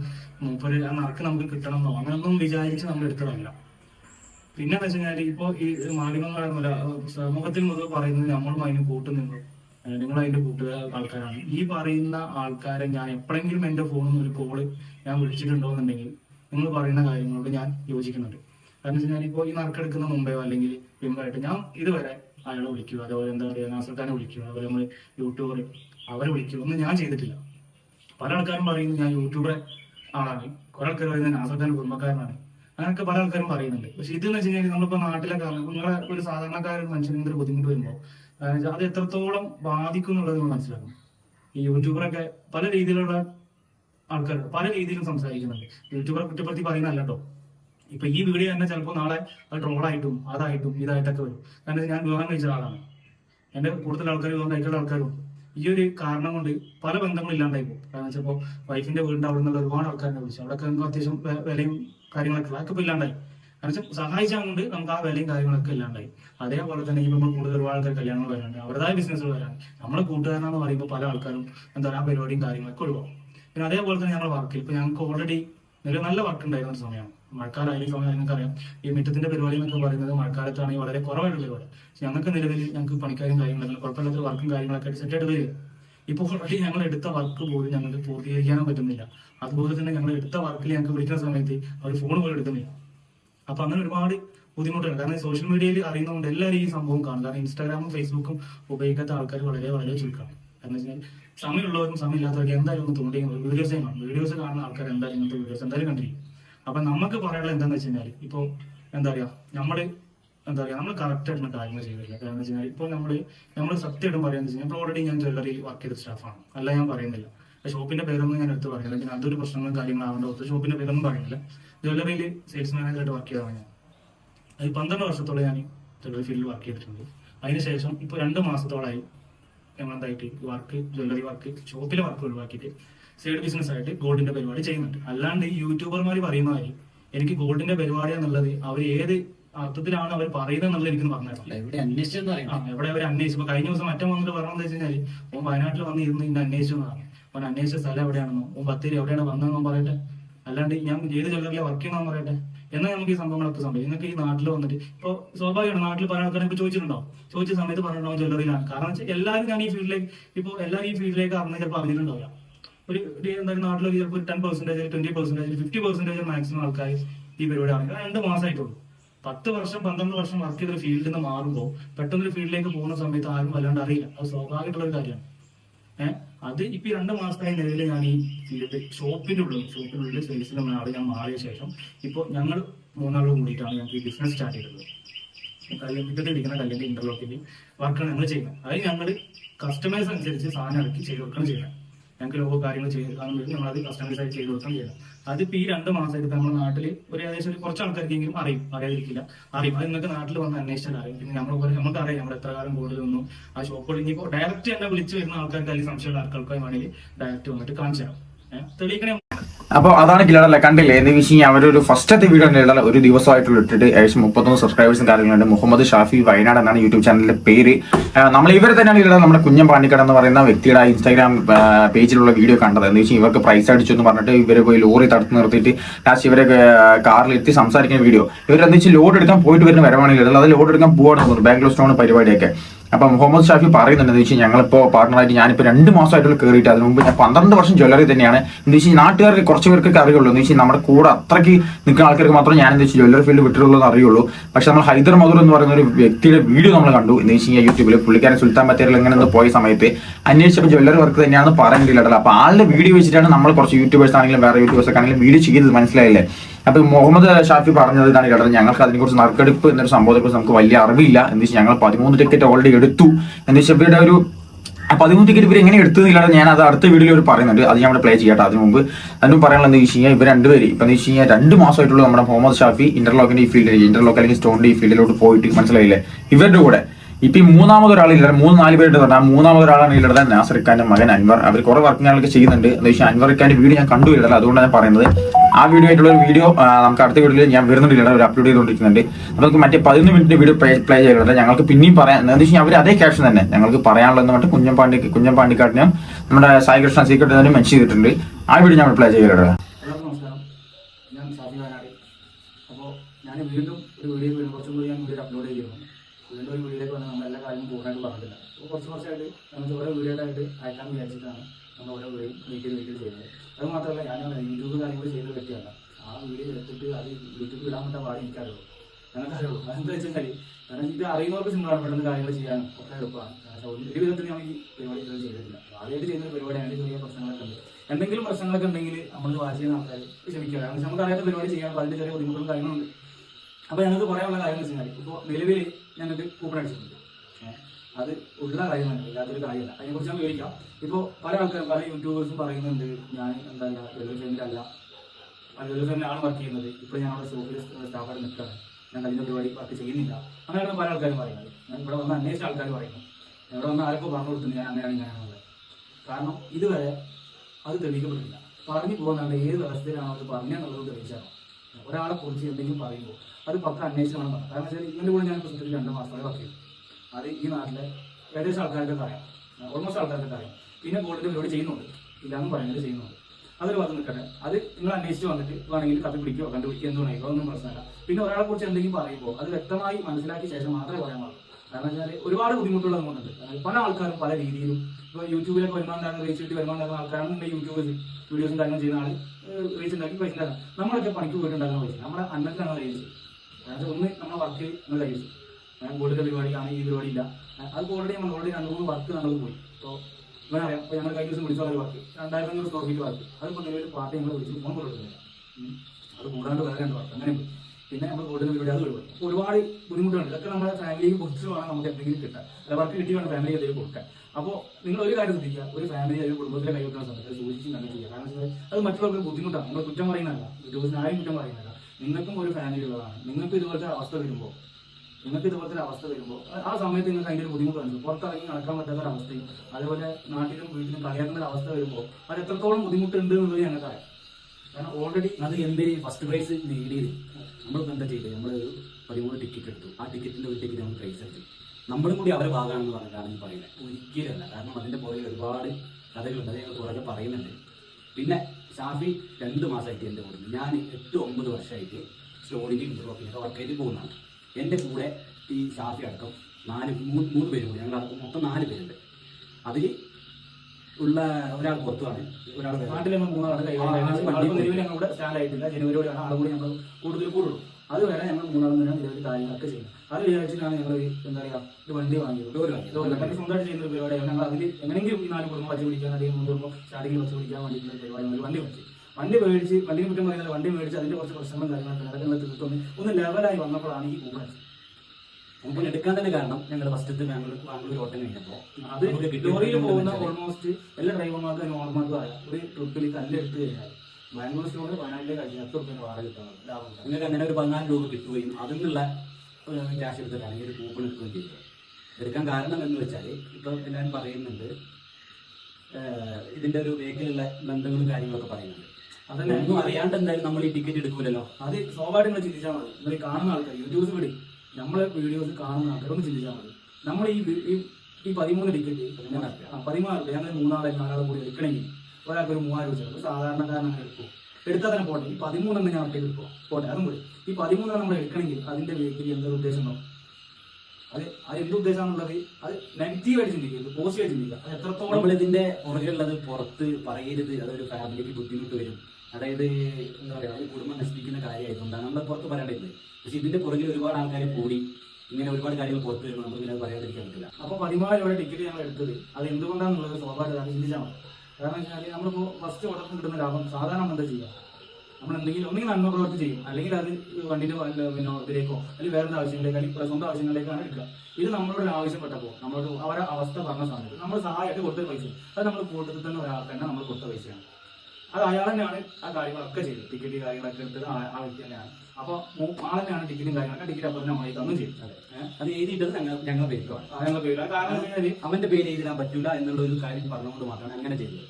മൂപ്പര് ആ നറുക്ക് നമുക്ക് കിട്ടണമെന്നോ അങ്ങനെയൊന്നും വിചാരിച്ച് നമ്മൾ എടുത്തതല്ല. പിന്നെ എന്താ വെച്ചാൽ ഇപ്പൊ ഈ മാധ്യമങ്ങളായിരുന്നില്ല സമൂഹത്തിൽ മുതൽ പറയുന്നത് നമ്മളും അതിന് കൂട്ടു നിന്നു. നിങ്ങൾ അതിന്റെ കൂട്ടുകാർ ആൾക്കാരാണ് ഈ പറയുന്ന ആൾക്കാരെ ഞാൻ എപ്പോഴെങ്കിലും എന്റെ ഫോണിൽ നിന്ന് ഒരു കോൾ ഞാൻ വിളിച്ചിട്ടുണ്ടോ എന്നുണ്ടെങ്കിൽ നിങ്ങൾ പറയുന്ന കാര്യങ്ങളോട് ഞാൻ യോജിക്കുന്നുണ്ട്. കാരണം വെച്ചാൽ ഇപ്പോൾ ഈ നറുക്കെടുക്കുന്ന മുമ്പേ അല്ലെങ്കിൽ പിമ്പായിട്ട് ഞാൻ ഇതുവരെ അയാളെ വിളിക്കുക അതേപോലെ എന്താ പറയുക സുൽത്താനെ വിളിക്കുക അതുപോലെ നമ്മൾ യൂട്യൂബർ അവരെ വിളിക്കുക ഒന്നും ഞാൻ ചെയ്തിട്ടില്ല. പല ആൾക്കാരും പറയുന്നു ഞാൻ യൂട്യൂബർ ആളാണ്. കുറെ ആൾക്കാർ പറയുന്നത് നാസർഖാൻ കുടുംബക്കാരനാണ്. അങ്ങനെയൊക്കെ പല ആൾക്കാരും പറയുന്നുണ്ട്. പക്ഷെ ഇതെന്ന് വെച്ച് കഴിഞ്ഞാൽ നമ്മളിപ്പോ നാട്ടിലെ ആണ്. നിങ്ങളെ ഒരു സാധാരണക്കാരൻ മനുഷ്യന് എന്തൊരു ബുദ്ധിമുട്ട് വരുമ്പോൾ അത് എത്രത്തോളം ബാധിക്കും എന്നുള്ളത് നമ്മൾ മനസ്സിലാക്കണം. ഈ യൂട്യൂബറൊക്കെ പല രീതിയിലുള്ള ആൾക്കാരുണ്ട് പല രീതിയിലും സംസാരിക്കുന്നുണ്ട്. യൂട്യൂബറെ കുറ്റപ്പെടുത്തി പറയുന്നതല്ല കേട്ടോ. ഇപ്പൊ ഈ വീഡിയോ തന്നെ ചിലപ്പോൾ നാളെ ട്രോളായിട്ടും അതായിട്ടും ഇതായിട്ടൊക്കെ വരും. കാരണം ഞാൻ വിവാഹം കഴിച്ച ആളാണ് എന്റെ കൂടുതൽ ആൾക്കാർ വിവാഹം കഴിക്കുന്ന ആൾക്കാരും ഈ ഒരു കാരണം കൊണ്ട് പല ബന്ധങ്ങളും ഇല്ലാണ്ടായി പോകും. കാരണം വെച്ചപ്പോ വൈഫിന്റെ വീടിന്റെ അവിടെ നിന്നുള്ള ഒരുപാട് ആൾക്കാരെ വിളിച്ചു. അവിടെ നമുക്ക് അത്യാവശ്യം വിലയും കാര്യങ്ങളൊക്കെ അതൊക്കെ ഇല്ലാണ്ടായി. കാരണം സഹായിച്ചുകൊണ്ട് നമുക്ക് ആ വിലയും കാര്യങ്ങളൊക്കെ ഇല്ലാണ്ടായി. അതേപോലെ തന്നെ ഇപ്പൊ നമ്മൾ കൂടുതൽ ഒരുപാട് ആൾക്കാർ കല്യാണങ്ങൾ വരാണ്ട് അവരുടേതായ ബിസിനസ്സുകൾ വരാണ്ട് നമ്മളെ കൂട്ടുകാരനാന്ന് പറയുമ്പോൾ പല ആൾക്കാരും എന്താ പറയുക പരിപാടിയും കാര്യങ്ങളൊക്കെ ഒഴിവാകും പിന്നെ അതേപോലെ തന്നെ ഞങ്ങൾ വർക്ക് ഇപ്പൊ ഞങ്ങൾക്ക് ഓൾറെഡി ഒരു നല്ല വർക്ക് ഉണ്ടായിരുന്ന സമയമാണ് മഴക്കാലമായാലും സമയം നിങ്ങൾക്ക് അറിയാം ഈ മിറ്റത്തിന്റെ പരിപാടി എന്നൊക്കെ പറയുന്നത് മഴക്കാലത്താണെങ്കിൽ വളരെ കുറവായിട്ടുള്ള പരിപാടി. ഞങ്ങൾക്ക് നിലവിൽ ഞങ്ങൾക്ക് പണിക്കാരും കാര്യങ്ങളൊക്കെ കുഴപ്പമില്ലാത്ത വർക്കും കാര്യങ്ങളൊക്കെ ആയിട്ട് സെറ്റ് ആയിട്ട് വരിക ഇപ്പോൾ ഓൾറെഡി ഞങ്ങൾ എടുത്ത വർക്ക് പോലും ഞങ്ങൾക്ക് പൂർത്തീകരിക്കാനും പറ്റുന്നില്ല. അതുപോലെ തന്നെ ഞങ്ങൾ എടുത്ത വർക്കിൽ ഞങ്ങൾക്ക് വിളിക്കുന്ന സമയത്ത് അവർ ഫോൺ പോലും എടുക്കുന്നില്ല. അപ്പൊ അങ്ങനെ ഒരുപാട് ബുദ്ധിമുട്ടുണ്ട് കാരണം സോഷ്യൽ മീഡിയയിൽ അറിയുന്നതുകൊണ്ട് എല്ലാവരും ഈ സംഭവം കാണും. കാരണം ഇൻസ്റ്റാഗ്രാമും ഫേസ്ബുക്കും ഉപയോഗിക്കാത്ത ആൾക്കാർ വളരെ വളരെ ചുരുക്കമാണ്. കാരണം വെച്ചാൽ സമയമുള്ളവരും സമയമില്ലാത്തവർക്കും എന്തായാലും ഒന്ന് തോണ്ടിയും വീഡിയോസ് കാണും. വീഡിയോസ് കാണുന്ന ആൾക്കാർ എന്തായാലും ഇങ്ങനത്തെ വീഡിയോസ് എന്തായാലും കണ്ടിരിക്കും. അപ്പൊ നമുക്ക് പറയാനുള്ളത് എന്താണെന്ന് വെച്ച് കഴിഞ്ഞാൽ ഇപ്പൊ എന്താ പറയാ നമ്മൾ എന്താ പറയാ നമ്മൾ കറക്റ്റ് ആയിട്ടുള്ള കാര്യങ്ങൾ ചെയ്തില്ല കാരണം വെച്ച് കഴിഞ്ഞാൽ ഇപ്പോൾ നമ്മൾ നമ്മൾ സത്യമായിട്ടും പറയാന്ന് വെച്ച് കഴിഞ്ഞാൽ ഓൾറെഡി ഞാൻ ജ്വല്ലറി വർക്ക് ചെയ്ത സ്റ്റാഫാണ് അല്ല ഞാൻ പറയുന്നില്ല. ഷോപ്പിന്റെ പേരൊന്നും ഞാൻ എടുത്ത് പറയുന്നില്ല. പിന്നെ അതൊരു പ്രശ്നങ്ങളും കാര്യങ്ങളാവേണ്ട ഒത്ത് ഷോപ്പിന്റെ പേരൊന്നും പറയുന്നില്ല. ജ്വല്ലറിയിൽ സെയിൽസ് മാനേജറായിട്ട് വർക്ക് ചെയ്തതാണ് ഞാൻ. അത് പന്ത്രണ്ട് വർഷത്തോളം ഞാൻ ജ്വല്ലറി ഫീൽഡിൽ വർക്ക് ചെയ്തിട്ടുണ്ട്. അതിനുശേഷം ഇപ്പോൾ രണ്ട് മാസത്തോളമായി ഞങ്ങളെന്തായിട്ട് വർക്ക് ജ്വല്ലറി വർക്ക് ഷോപ്പിലെ വർക്ക് ഒഴിവാക്കിയിട്ട് സൈഡ് ബിസിനസ് ആയിട്ട് ഗോൾഡിന്റെ പരിപാടി ചെയ്യുന്നുണ്ട്. അല്ലാണ്ട് യൂട്യൂബർമാര് യൂട്യൂബർമാർ പറയുന്ന കാര്യം എനിക്ക് ഗോൾഡിന്റെ പരിപാടി എന്നുള്ളത് അവർ ഏത് അർത്ഥത്തിലാണ് അവർ പറയുന്നത് എന്നുള്ളത് എനിക്ക് പറഞ്ഞിട്ടുണ്ട് എവിടെ അവർ അന്വേഷിച്ചു? ഇപ്പൊ കഴിഞ്ഞ ദിവസം മറ്റേ വന്നിട്ട് പറഞ്ഞതെന്ന് വെച്ച് കഴിഞ്ഞാൽ ഓൻ വയനാട്ടിൽ വന്ന് ഇരുന്ന് ഇന്ന് അന്വേഷിച്ചു എന്നാണ് ഓൻ അന്വേഷിച്ച സ്ഥലം എവിടെയാണെന്നോ? ഓൻ ബത്തേരി എവിടെയാണ് വന്നതെന്നോ പറയട്ടെ. അല്ലാണ്ട് ഞാൻ ഏത് ജ്വല്ലറിയിലെ വർക്ക് ചെയ്യണമെന്ന് പറയട്ടെ. എന്നാൽ നമുക്ക് ഈ സംഭവങ്ങളൊക്കെ സംഭവിക്കും. നിങ്ങൾക്ക് ഈ നാട്ടിൽ വന്നിട്ട് ഇപ്പൊ സ്വാഭാവികമാണ് നാട്ടിൽ പല ആൾക്കാരും ഇപ്പൊ ചോദിച്ചിട്ടുണ്ടോ ചോദിച്ച സമയത്ത് പറഞ്ഞിട്ടുണ്ടാവും ജ്വല്ലറിയിലാണ് കാരണം വെച്ചാൽ എല്ലാവരും ഞാൻ ഈ ഫീൽഡിലേക്ക് ഇപ്പൊ എല്ലാവരും ഈ ഫീൽഡിലേക്ക് അറിഞ്ഞ ചിലപ്പോൾ അറിഞ്ഞിട്ടുണ്ടാവില്ല. ഒരു ഒരു എന്തായാലും നാട്ടിൽ ചിലപ്പോൾ ten percentage twenty percentage fifty percentage maximum ആൾക്കാർ ഈ പരിപാടി അറിയാം രണ്ട് മാസമായിട്ടുള്ളൂ. പത്ത് വർഷം പന്ത്രണ്ട് വർഷം വർക്ക് ചെയ്തൊരു ഫീൽഡിൽ നിന്ന് മാറുമ്പോൾ പെട്ടെന്ന് ഒരു ഫീൽഡിലേക്ക് പോകുന്ന സമയത്ത് ആരും വല്ലാണ്ട് അറിയില്ല. അത് സ്വാഭാവികമായിട്ടുള്ള ഒരു കാര്യമാണ്. അത് ഇപ്പൊ രണ്ടു മാസത്തായി നിലവിൽ ഞാൻ ഈ ഫീൽഡ് ഷോപ്പിന്റെ ഉള്ളിൽ ഷോപ്പിന്റെ ഉള്ളിൽ സെയിൽസിന്റെ ആൾ ഞാൻ മാറിയ ശേഷം ഇപ്പൊ ഞങ്ങൾ മൂന്നാളും കൂടിയിട്ടാണ് ഞങ്ങൾക്ക് ഈ ബിസിനസ് സ്റ്റാർട്ട് ചെയ്തത്. കല്യാണത്തിൽ ഇടിക്കുന്ന കല്ലിന്റെ ഇന്റർലോക്കിന്റെ വർക്കാണ് ഞങ്ങൾ ചെയ്യുന്നത്. അത് ഞങ്ങൾ കസ്റ്റമേഴ്സ് അനുസരിച്ച് സാധനം ഇറക്കി ചെയ്ത് കൊടുക്കണം ചെയ്യുന്നത്. ഞങ്ങൾക്ക് ലോകോ കാര്യങ്ങൾ ചെയ്ത് കാണുമ്പോൾ നമ്മളത് കസ്റ്റമേഴ്സ് ആയിട്ട് ചെയ്ത് കൊടുക്കണം ചെയ്യണം അതിപ്പോ ഈ രണ്ട് മാസമായിട്ട് നമ്മുടെ നാട്ടിൽ ഒരു ഏകദേശം ഒരു കുറച്ച് ആൾക്കാർക്കെങ്കിലും അറിയും. അറിയാതിരിക്കില്ല. അറിയും. അത് നിങ്ങൾക്ക് നാട്ടിൽ വന്ന് അന്വേഷിച്ചാൽ അറിയും. പിന്നെ നമ്മൾ നമുക്ക് അറിയാം നമ്മൾ എത്ര കാലം കൂടുതൽ ഒന്നും ആ ഷോപ്പുകൾ ഇനിയിപ്പോ ഡയറക്റ്റ് എന്നെ വിളിച്ച് വരുന്ന ആൾക്കാർക്ക് അല്ലെങ്കിൽ സംശയമുള്ള ആൾക്കാർക്കായി വേണമെങ്കിൽ ഡയറക്റ്റ് വന്നിട്ട് കാണിച്ചു തരാം. തെളിയിക്കണേ അപ്പൊ അതാണ് കിലാടല്ല കണ്ടില്ലേ? എന്ന് വെച്ച് കഴിഞ്ഞാൽ അവരൊരു ഫസ്റ്റത്തെ വീഡിയോ ഇടല ഒരു ദിവസമായിട്ടുള്ള ഇട്ടിട്ട് ഏകദേശം മുപ്പത്തൊന്ന് സബ്സ്ക്രൈബേഴ്സും കാര്യങ്ങളുണ്ട്. മുഹമ്മദ് ഷാഫി വയനാട് എന്നാണ് യൂട്യൂബ് ചാനലിന്റെ പേര്. നമ്മൾ ഇവരെ തന്നെയാണ് ഇവിടെ നമ്മുടെ കുഞ്ഞൻ പാണ്ടിക്കട എന്ന് പറയുന്ന വ്യക്തിയുടെ ഇൻസ്റ്റാഗ്രാം പേജിലുള്ള വീഡിയോ കണ്ടത്. എന്ന് വെച്ചാൽ ഇവർക്ക് പ്രൈസ് അടിച്ചു എന്ന് പറഞ്ഞിട്ട് ഇവരെ പോയി ലോറി തടുത്ത് നിർത്തിയിട്ട് ലാസ്റ്റ് ഇവരെ കാറിലെത്തി സംസാരിക്കുന്ന വീഡിയോ ഇവരെന്ന് വെച്ചാൽ ലോഡ് എടുക്കാൻ പോയിട്ട് വരുന്ന വരവാണെങ്കിൽ അത് ലോഡ് എടുക്കാൻ പോകണം തോന്നുന്നു. ബാംഗ്ലൂർ സ്റ്റോൺ പരിപാടിയൊക്കെ. അപ്പൊ മുഹമ്മദ് ഷാഫി പറയുന്നുണ്ട് എന്ന് വെച്ചാൽ ഞങ്ങളിപ്പോ പാർട്ണറായിട്ട് ഞാനിപ്പോ രണ്ട് മാസമായിട്ടുള്ള കയറിയിട്ട് അതിന് മുമ്പ് ഞാൻ പന്ത്രണ്ട് വർഷം ജ്വല്ലറി തന്നെയാണ്. എന്ന് വെച്ചാൽ നാട്ടുകാർക്ക് കുറച്ച് പേർക്ക് അറിയുള്ളൂ. എന്ന് വെച്ചാൽ നമ്മുടെ കൂടെ അത്രയ്ക്ക് നിൽക്കുന്ന ആൾക്കാർക്ക് മാത്രം ഞാൻ എന്താ വെച്ചാൽ ജ്വല്ലറി ഫീൽഡ് വിട്ടിട്ടുള്ളൂ എന്ന് അറിയുള്ളൂ. പക്ഷെ നമ്മൾ ഹൈദർ മധുർ എന്ന് പറയുന്ന ഒരു വ്യക്തിയുടെ വീഡിയോ നമ്മൾ കണ്ടു. എന്ന് വെച്ച് കഴിഞ്ഞാൽ യൂട്യൂബിൽ പുള്ളിക്കാരൻ സുൽത്താൻ ബത്തേരിൽ ഇങ്ങനെ ഒന്ന് പോയ സമയത്ത് അന്വേഷിച്ചപ്പോൾ ജ്വല്ലറി വർക്ക് തന്നെയാണ് പറയുന്നില്ല അപ്പോൾ ആളുടെ വീഡിയോ വെച്ചിട്ടാണ് നമ്മൾ കുറച്ച് യൂട്യൂബേഴ്സ് ആണെങ്കിലും വേറെ യൂട്യൂബേഴ്സ് ആണെങ്കിലും വീഡിയോ ചെയ്തത്. മനസ്സിലായില്ലേ? അപ്പൊ മുഹമ്മദ് ഷാഫി പറഞ്ഞത് ഇതാണ് കേട്ടത്. ഞങ്ങൾക്ക് അതിനെക്കുറിച്ച് നറുക്കെടുപ്പ് എന്നൊരു സംഭവത്തെ കുറിച്ച് നമുക്ക് വലിയ അറിവില്ല. എന്ന് വെച്ചാൽ ഞങ്ങൾ പതിമൂന്ന് ടിക്കറ്റ് ഓൾറെഡി എടുത്തു. എന്ന് വെച്ചാൽ ഇവരുടെ ഒരു പതിമൂന്ന് ടിക്കറ്റ് ഇവർ എങ്ങനെ എടുത്തതില്ലാതെ ഞാൻ അത് അടുത്ത വീഡിയോയിൽ ഒരു പറയുന്നുണ്ട്. അത് ഞാൻ ഇവിടെ പ്ലേ ചെയ്യട്ടെ അതിന് മുമ്പ് അതിനും പറയാനുള്ള എന്ന് വെച്ച് കഴിഞ്ഞാൽ ഇവർ രണ്ടുപേര്. ഇപ്പൊ എന്ന് വെച്ച് കഴിഞ്ഞാൽ രണ്ട് മാസമായിട്ടുള്ള നമ്മുടെ മുഹമ്മദ് ഷാഫി ഇന്റർലോക്കിന്റെ ഈ ഫീൽഡിൽ ഇന്റർലോക്ക് അല്ലെങ്കിൽ സ്റ്റോണിന്റെ ഈ ഫീൽഡിലോട്ട് പോയിട്ട് മനസ്സിലായില്ലേ? ഇവരുടെ കൂടെ. ഇപ്പൊ ഈ മൂന്നാമത് ഒരാളില്ല മൂന്ന് നാല് പേരുടെ പറഞ്ഞാൽ ആ മൂന്നാമത് ഒരാളാണ് ഇല്ലത് നാസർ ഖാന്റെ മകൻ അൻവർ. അവർ കുറെ ആളൊക്കെ ചെയ്യുന്നുണ്ട്. എന്ന് വെച്ചാൽ അൻവർ ഖാന്റെ വീഡിയോ ഞാൻ കണ്ടു ഇല്ലല്ലോ. അതുകൊണ്ടാണ് ഞാൻ പറയുന്നത് ആ വീഡിയോ ആയിട്ടുള്ള ഒരു വീഡിയോ നമുക്ക് അടുത്ത വീഡിയോയിൽ ഞാൻ വരുന്നുണ്ട് ഒരു അപ്ലോഡ് ചെയ്തുകൊണ്ടിരിക്കുന്നുണ്ട്. നമുക്ക് മറ്റേ പതിനൊന്ന് മിനിറ്റ് വീഡിയോ പ്ലേ ചെയ്യുന്നുണ്ട് ഞങ്ങൾക്ക് പിന്നെയും പറയാം. എന്താ വെച്ചാൽ അവർ അതേ ക്യാപ്ഷൻ തന്നെ. ഞങ്ങൾക്ക് പറയാനുള്ളത് മറ്റേ കുഞ്ഞൻ പാണ്ടി പാണ്ടിക്കാട്ടിനും നമ്മുടെ സായി കൃഷ്ണ സീക്രട്ട് തന്നെ മെൻഷൻ ചെയ്തിട്ടുണ്ട്. ആ വീഡിയോ ഞാൻ പ്ലേ നമസ്കാരം. ഞാൻ അപ്പോൾ ഞാൻ വീണ്ടും ഒരു വീഡിയോ കുറച്ചും കൂടി ഞാൻ വീഡിയോ അപ്ലോഡ് ചെയ്യുന്നു വീണ്ടും ഒരു വീഡിയോയിലേക്ക് വന്ന് നമ്മൾ എല്ലാ കാര്യങ്ങളും പൂർണമായിട്ട് പറഞ്ഞില്ല അപ്പോൾ കുറച്ച് കുറച്ചായിട്ട് നമുക്ക് ഓരോ വീഡിയോയിലായിട്ട് അയക്കാൻ വിചാരിച്ചിട്ടാണ് നമ്മൾ ഓരോ വീഡിയോ വീട്ടിൽ വീട്ടിൽ ചെയ്യുന്നത്. അത് മാത്രമല്ല ഞാൻ യൂട്യൂബ് കാര്യങ്ങൾ ചെയ്ത വ്യക്തിയല്ല ആ വീഡിയോ എടുത്തിട്ട് അത് യൂട്യൂബിൽ ഇടാൻ പറ്റാൻ പാടി എനിക്കറിയുള്ളൂ ഞങ്ങൾക്ക് അറിയുള്ളൂ അതെന്താ വെച്ചാൽ കാരണം ഇത് അറിയുന്നവർക്ക് സിമ്പിളാണ് പെട്ടെന്ന് കാര്യങ്ങൾ ചെയ്യാനും ഒക്കെ എളുപ്പമാണ്. ഒരു വിധത്തിൽ ഞാൻ ഈ പരിപാടി ഇതൊന്നും ചെയ്തിട്ടില്ല. ആദ്യമായിട്ട് ചെയ്യുന്ന പരിപാടിയാണ് ചെറിയ പ്രശ്നങ്ങളൊക്കെ ഉണ്ട്. എന്തെങ്കിലും പ്രശ്നങ്ങളൊക്കെ ഉണ്ടെങ്കിൽ നമ്മൾ വാച്ച് ചെയ്യുന്ന ആൾക്കാർ ക്ഷമിക്കുക. കാരണം നമുക്ക് അറിയാത്ത പരിപാടി ചെയ്യാൻ അതിന്റെ ചെറിയ ബുദ്ധിമുട്ടും കാര്യങ്ങളുണ്ട് അപ്പോൾ ഞങ്ങൾക്ക് പറയാനുള്ള കാര്യം എന്ന് വെച്ചാൽ ഇപ്പോൾ നിലവിൽ ഞങ്ങൾക്ക് കൂപ്പൺ അടിച്ചിട്ടുണ്ട്. അത് ഉള്ള കാര്യമാണ് ഇല്ലാത്തൊരു കാര്യമല്ല. അതിനെക്കുറിച്ച് ഞാൻ വിവരിക്കാം. ഇപ്പോൾ പല ആൾക്കാരും പല യൂട്യൂബേഴ്സും പറയുന്നുണ്ട് ഞാൻ എന്താ ജ്വല്ലറി ഫാമിലല്ല. ജ്വല്ലറി ഫാമിലാണ് വർക്ക് ചെയ്യുന്നത്. ഇപ്പോൾ ഞാൻ അവിടെ സോഫിൽ സ്റ്റാഫായിട്ട് നിൽക്കുകയാണ്. ഞാൻ അതിന്റെ പരിപാടി വർക്ക് ചെയ്യുന്നില്ല. അങ്ങനെയാണ് പല ആൾക്കാരും പറയുന്നത്. ഞാൻ ഇവിടെ വന്ന് അന്വേഷിച്ച ആൾക്കാർ പറയുന്നു. ഇവിടെ വന്ന് ആരൊക്കെ പറഞ്ഞു കൊടുത്തിട്ടുണ്ട് ഞാൻ അങ്ങനെയാണ് ഇങ്ങനെയാണുള്ളത് കാരണം ഇതുവരെ അത് തെളിയിക്കപ്പെട്ടില്ല പറഞ്ഞു പോകുന്നുണ്ട് ഏത് അവസ്ഥയിലാണോ അത് പറഞ്ഞെന്നുള്ളത് തെളിയിച്ചാണ് ഒരാളെ കുറിച്ച് എന്തെങ്കിലും പറയുമ്പോൾ അത് പക്ക അന്വേഷിക്കണം വേണം. കാരണം വെച്ചാൽ ഇങ്ങനെ കൂടെ ഞാൻ പ്രശ്നത്തിൽ രണ്ട് മാസത്തോടെ വർക്ക് ചെയ്തു. അത് ഈ നാട്ടിലെ ഏകദേശം ആൾക്കാർക്കൊക്കെ അറിയാം ഓൾമോസ്റ്റ് ആൾക്കാർക്കൊക്കെ അറിയാം പിന്നെ ഗോൾഡിന്റെ പരിപാടി ചെയ്യുന്നുണ്ട്. ഇല്ലാന്ന് പറയുന്നത് ചെയ്യുന്നുണ്ട്. അതൊരു ഭാഗത്ത് നിൽക്കട്ടെ. അത് നിങ്ങൾ അന്വേഷിച്ച് വന്നിട്ട് വേണമെങ്കിൽ കത്തി പിടിക്കുകയോ കണ്ടുപിടിക്കുക എന്തോ ആയിക്കോ ഒന്നും പ്രശ്നമില്ല. പിന്നെ ഒരാളെ കുറിച്ച് എന്തെങ്കിലും പറയുമ്പോൾ അത് വ്യക്തമായി മനസ്സിലാക്കിയ ശേഷം മാത്രമേ പറയാൻ പാടുള്ളൂ. കാരണം വെച്ചാൽ ഒരുപാട് ബുദ്ധിമുട്ടുള്ളത് കൊണ്ടുണ്ട് പല ആൾക്കാരും പല രീതിയിലും ഇപ്പോൾ യൂട്യൂബിലൊക്കെ വരുമാനം ഉണ്ടാകുന്ന റീച്ച് കിട്ടി വരുമാനം ഉണ്ടാകുന്ന ആൾക്കാരാണ് യൂട്യൂബ് വീഡിയോസും കാര്യങ്ങൾ ചെയ്യുന്ന ആൾ റീച്ച് ഉണ്ടാക്കി പൈസ ഉണ്ടാക്കാം നമ്മളൊക്കെ പണിക്ക് പോയിട്ടുണ്ടാകുന്ന പൈസ. നമ്മുടെ അന്നത്തിനാണ് റീച്ച് അതായത് ഒന്ന് നമ്മുടെ വർക്ക് നമ്മൾ കഴിച്ചു കൂടുതൽ പരിപാടിയാണ് ഈ പരിപാടി ഇല്ല. അത് ഓൾറെഡി നമ്മൾ ഓൾറെഡി രണ്ട് മൂന്ന് വർക്ക് നമ്മൾ പോയി. ഇപ്പോൾ ഇവനറിയാം ഇപ്പോൾ ഞങ്ങൾ കഴിഞ്ഞ ദിവസം വിളിച്ച ഒരു വർക്ക് രണ്ടായിരത്തി അഞ്ഞൂറ് സ്ക്വയർ ഫീറ്റ് വർക്ക് അതിപ്പോൾ നിലവിൽ പാർട്ടി ഞങ്ങൾ വിളിച്ച്. ഫോൺ കൊടുക്കുന്നില്ല. അത് കൂടാണ്ട് വേറെ രണ്ട് വർക്ക് അങ്ങനെ പിന്നെ നമ്മൾ കൂടുതൽ പരിപാടി അത് പരിപാടി അപ്പോൾ ഒരുപാട് ബുദ്ധിമുട്ടുണ്ട് ഇതൊക്കെ നമ്മുടെ ഫാമിലിക്ക് കുറച്ച് വേണം നമുക്ക് എന്തെങ്കിലും കിട്ടാൻ. അല്ല വർക്ക് കിട്ടി വേണം ഫാമിലി എന്തെങ്കിലും കൊടുക്കാൻ. അപ്പോൾ നിങ്ങൾ ഒരു കാര്യം ശ്രദ്ധിക്കുക. ഒരു ഫാമിലി ഒരു കുടുംബത്തിലെ കൈവെക്കുന്ന സമയത്ത് സൂചിച്ച് തന്നെ ചെയ്യുക. കാരണം അത് മറ്റുള്ളവർക്ക് ബുദ്ധിമുട്ടാണ്. നമ്മൾ കുറ്റം പറയുന്നതല്ല. യൂട്യൂബേഴ്സിന് ആരും കുറ്റം പറയുന്നതല്ല. നിങ്ങൾക്കും ഒരു ഫാമിലി ഉള്ളതാണ്. നിങ്ങൾക്ക് ഇതുപോലത്തെ അവസ്ഥ വരുമ്പോൾ നിങ്ങൾക്ക് ഇതുപോലത്തെ ഒരു അവസ്ഥ വരുമ്പോൾ ആ സമയത്ത് നിങ്ങൾക്ക് അതിന്റെ ഒരു ബുദ്ധിമുട്ടുണ്ട് പുറത്തിറങ്ങി നടക്കാൻ പറ്റാത്ത ഒരു അവസ്ഥയും അതേപോലെ നാട്ടിലും വീട്ടിലും കളിയാക്കുന്ന ഒരു അവസ്ഥ വരുമ്പോൾ അത് എത്രത്തോളം ബുദ്ധിമുട്ടുണ്ട് എന്നുള്ളത് ഞങ്ങൾക്കറിയാം കാരണം ഓൾറെഡി അത് എന്തിന് ഫസ്റ്റ് പ്രൈസ് നേടിയത്? നമ്മളിപ്പോൾ എന്താ ചെയ്തത്? നമ്മൾ ഒരു പതിമൂന്ന് ടിക്കറ്റ് എടുത്തു. ആ ടിക്കറ്റിന്റെ ഒരു ടിക്കറ്റ് നമ്മൾ പ്രൈസ് എടുത്തു. നമ്മളും കൂടി അവരെ ഭാഗമാണെന്ന് പറഞ്ഞിട്ടാണ് ഈ പറയുന്നത്. ഒരിക്കലല്ല കാരണം അതിന്റെ പുറകിൽ ഒരുപാട് കഥകളുണ്ട്. അത് ഞങ്ങൾ പുറകെ പറയുന്നുണ്ട്. പിന്നെ ഷാഫി രണ്ട് മാസമായിട്ട് എന്റെ കൂടെ ഉണ്ട്. ഞാൻ എട്ട് ഒമ്പത് വർഷമായിട്ട് സ്റ്റോറിക്ക് ഒക്കെ വർക്കായിട്ട് പോകുന്നതാണ്. എന്റെ കൂടെ ഈ ഷാഫി അടക്കം നാല് മൂന്ന് മൂന്ന് പേരും കൂടി. ഞങ്ങൾ അടക്കം മൊത്തം നാല് പേരുണ്ട്. അതിൽ ഉള്ള ഒരാൾ പുറത്തുമാണ് ഒരാൾ നമ്മൾ മൂന്നാളാണ്. ഞങ്ങളുടെ സ്റ്റാൻഡ് ആയിട്ടില്ല ജനുവരിയോടെയാണ് കൂടി നമ്മൾ കൂടുതൽ കൂടുള്ളൂ. അതുവരെ ഞങ്ങൾ മൂന്നാളും തന്നെ നിരവധി കാര്യങ്ങളൊക്കെ ചെയ്യും അത് വിചാരിച്ചിട്ടാണ് ഞങ്ങൾ എന്താ പറയുക ഒരു വണ്ടി വാങ്ങിയത്. ലോറി വാങ്ങിയത്. വാങ്ങി. സ്വന്തമായിട്ട് ചെയ്യുന്ന ഒരു പരിപാടിയാണ്. ഞങ്ങൾ അതിൽ എങ്ങനെയെങ്കിലും ഈ നാല് കുടുംബം വച്ച് പിടിക്കാൻ അല്ലെങ്കിൽ മൂന്ന് കുടുംബം സ്റ്റാർട്ടിങ്ങിൽ വച്ച് പിടിക്കാൻ വേണ്ടിയിട്ടുള്ള ഒരു വണ്ടി മേടിച്ചു വണ്ടി മേടിച്ച് വണ്ടിക്ക് കുറ്റം പറയുന്നത് വണ്ടി മേടിച്ച് അതിന്റെ കുറച്ച് പ്രശ്നങ്ങളും കാര്യങ്ങളൊക്കെ അതൊക്കെ തീർത്തൊന്ന് ഒന്ന് ലെവലായി വന്നപ്പോഴാണ് ഈ ഊബർ ഊബർ എടുക്കാൻ തന്നെ കാരണം ഞങ്ങൾ ഫസ്റ്റത്തെ ബാംഗ്ലൂർ ബാംഗ്ലൂർ ഓട്ടം കഴിഞ്ഞപ്പോൾ അത് ലോറിയിൽ പോകുന്ന ഓൾമോസ്റ്റ് എല്ലാ ഡ്രൈവർമാർക്കും നോർമൽക്കും ആയ ഒരു ട്രിപ്പിൽ കല്ലെടുത്ത് കഴിഞ്ഞാൽ സ്റ്റോറിൽ വയനാട്ടിലേക്ക് കഴിഞ്ഞാൽ എത്ര റുപ്യ വാടക കിട്ടുന്നത് ലാഭം നിങ്ങൾക്ക് അങ്ങനെ ഒരു പതിനാല് രൂപ കിട്ടുകയും അതിൽ നിന്നുള്ള ക്യാഷ് എടുത്തിട്ടാണ് ഈ ഒരു കൂപ്പൺ എടുക്കുകയും ചെയ്തത് എടുക്കാൻ കാരണം എന്ന് വെച്ചാൽ ഇപ്പം എല്ലാവരും പറയുന്നുണ്ട് ഇതിന്റെ ഇതിന്റെ ഒരു വേക്കിലുള്ള ബന്ധങ്ങളും കാര്യങ്ങളൊക്കെ പറയുന്നുണ്ട്. അതന്നെ. ഒന്നും അറിയാണ്ട് എന്തായാലും നമ്മൾ ഈ ടിക്കറ്റ് എടുക്കൂലല്ലോ. അത് സ്വാഭാവികം നിങ്ങൾ ചിന്തിച്ചാൽ മതി. നിങ്ങൾ കാണുന്ന ആൾക്കാർ യൂട്യൂബ് വിടി നമ്മളെ വീഡിയോസ് കാണുന്ന ആൾക്കാർ ഒന്ന് ചിന്തിച്ചാൽ മതി. നമ്മൾ ഈ ഈ പതിമൂന്ന് ടിക്കറ്റ് പതിമൂന്ന് രൂപ ഞങ്ങൾ മൂന്നാളെ നാലാളെ കൂടി എടുക്കണമെങ്കിൽ ഒരാൾക്ക് ഒരു മൂവായിരം രൂപ ചിലപ്പോൾ സാധാരണക്കാരനാണ് എടുക്കും. എടുത്താൽ തന്നെ പോട്ടെ. ഈ പതിമൂന്നെണ്ണം ഞാൻ ഒറ്റ എടുക്കും പോട്ടെ അതും കൂടി ഈ പതിമൂന്നെണ്ണം നമ്മൾ എടുക്കണമെങ്കിൽ അതിന്റെ വീട്ടിൽ എന്തൊരു ഉദ്ദേശം ഉണ്ടാവും? അത് അത് എന്ത് ഉദ്ദേശമാണെന്നുള്ളത് അത് നെഗറ്റീവായിട്ട് ചിന്തിക്കരുത് പോസിറ്റീവായിട്ട് ചിന്തിക്കുക. അത് എത്രത്തോളം നമ്മൾ ഇതിന്റെ പുറകിലുള്ളത് പുറത്ത് പറയരുത്. അതൊരു ഫാമിലിക്ക് ബുദ്ധിമുട്ട് വരും. അതായത് എന്താ പറയുക ഒരു കുടുംബം നശിപ്പിക്കുന്ന കാര്യമായതുകൊണ്ടാണ് നമ്മൾ പുറത്ത് പറയേണ്ടത് പക്ഷെ ഇതിന്റെ പുറകിൽ ഒരുപാട് ആൾക്കാർ കൂടി ഇങ്ങനെ ഒരുപാട് കാര്യങ്ങൾ പുറത്ത് വരുമ്പോൾ അത് പറയാതിരിക്കാൻ പറ്റില്ല. അപ്പൊ പതിമൂന്ന് രൂപയുടെ ടിക്കറ്റ് ഞങ്ങൾ എടുത്തത്. അത് എന്തുകൊണ്ടാണെന്നുള്ളത് സ്വാഭാവികത ചിന്തിച്ചാൽ മതി. കാരണം വെച്ചാൽ നമ്മളിപ്പോൾ ഫസ്റ്റ് ഓർഡറിന് കിട്ടുന്ന ലാഭം സാധാരണ നമ്മൾ എന്താ ചെയ്യുക? നമ്മൾ എന്തെങ്കിലും ഒന്നെങ്കിൽ നന്മ പ്രവർത്തി ചെയ്യും. അല്ലെങ്കിൽ അത് വണ്ടിന്റെ പിന്നെ ഇതിലേക്കോ അല്ലെങ്കിൽ വേറെ ആവശ്യങ്ങളിലേക്കോ അല്ലെങ്കിൽ സ്വന്തം ആവശ്യങ്ങളിലേക്കാണ് എടുക്കുക. ഇത് നമ്മളോട് ആവശ്യപ്പെട്ടപ്പോൾ നമ്മളോട് അവരുടെ അവസ്ഥ പറഞ്ഞ സമയത്ത് നമ്മൾ സഹായമായിട്ട് കൊടുത്ത പൈസ. അത് നമ്മൾ കൂട്ടത്തിൽ തന്നെ ഒരാൾക്ക് നമ്മൾ കൊടുത്ത പൈസയാണ്. അത് അയാൾ തന്നെയാണ് ആ കാര്യങ്ങളൊക്കെ ചെയ്തത്. ടിക്കറ്റ് കാര്യങ്ങളൊക്കെ എടുത്തത് ആ വ്യക്തി തന്നെയാണ്. അപ്പൊ ആൾ തന്നെയാണ് ടിക്കറ്റും കാര്യങ്ങളൊക്കെ ടിക്കറ്റ് അപ്പം നമ്മളെ തന്നും ചെയ്തത്. അത്. എഴുതിയിട്ടത് ഞങ്ങൾ ഞങ്ങൾ പേരിലാണ്. അയാളുടെ പേര് കാരണം വെച്ചാൽ അവന്റെ പേര് എഴുതാൻ പറ്റൂല എന്നുള്ള ഒരു കാര്യം പറഞ്ഞുകൊണ്ട് മാത്രമാണ് അങ്ങനെ ചെയ്തത്.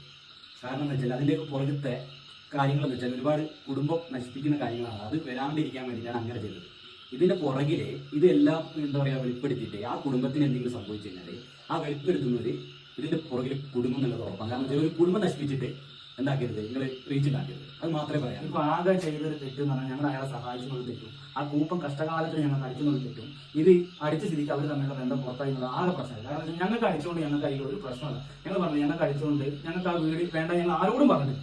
കാരണം എന്താ വെച്ചാൽ അതിന്റെ പുറകത്തെ കാര്യങ്ങൾ എന്ന് വെച്ചാൽ ഒരുപാട് കുടുംബം നശിപ്പിക്കുന്ന കാര്യങ്ങളാണ്. അത് വരാണ്ടിരിക്കാൻ വേണ്ടിയിട്ടാണ് അങ്ങനെ ചെയ്തത്. ഇതിന്റെ പുറകിൽ ഇതെല്ലാം എന്താ പറയാ വെളിപ്പെടുത്തിയിട്ട് ആ കുടുംബത്തിന് എന്തെങ്കിലും സംഭവിച്ചു കഴിഞ്ഞാൽ ആ വെളിപ്പെടുത്തുന്നത് ഇതിന്റെ പുറകിൽ കുടുംബം എന്നുള്ളത് ഉറപ്പാണ്. കാരണം ഒരു കുടുംബം നശിപ്പിച്ചിട്ട് എന്താക്കരുത് നിങ്ങൾ റീച്ച് ഉണ്ടാക്കരുത്. അത് മാത്രമേ പറയാം ഇപ്പൊ ആകെ ചെയ്തൊരു തെറ്റെന്ന് പറഞ്ഞാൽ ഞങ്ങൾ അയാളെ സഹായിച്ചുകൊണ്ട് തെറ്റും. ആ കൂപ്പം കഷ്ടകാലത്തിന് ഞങ്ങൾ അടിക്കുന്നത് തെറ്റും. ഇത് അടിച്ച സ്ഥിതിക്ക് അവർ തമ്മിലുള്ള ബന്ധം പുറത്തായി എന്നുള്ള ആകെ പ്രശ്നമില്ല. കാരണം ഞങ്ങൾക്ക് അടിച്ചുകൊണ്ട് ഞങ്ങൾക്ക് അതിൽ ഒരു പ്രശ്നമല്ല. ഞങ്ങൾ പറഞ്ഞു ഞങ്ങൾക്ക് അടിച്ചുകൊണ്ട് ഞങ്ങൾക്ക് ആ വീട് വേണ്ട ഞങ്ങൾ ആരോടും പറഞ്ഞില്ല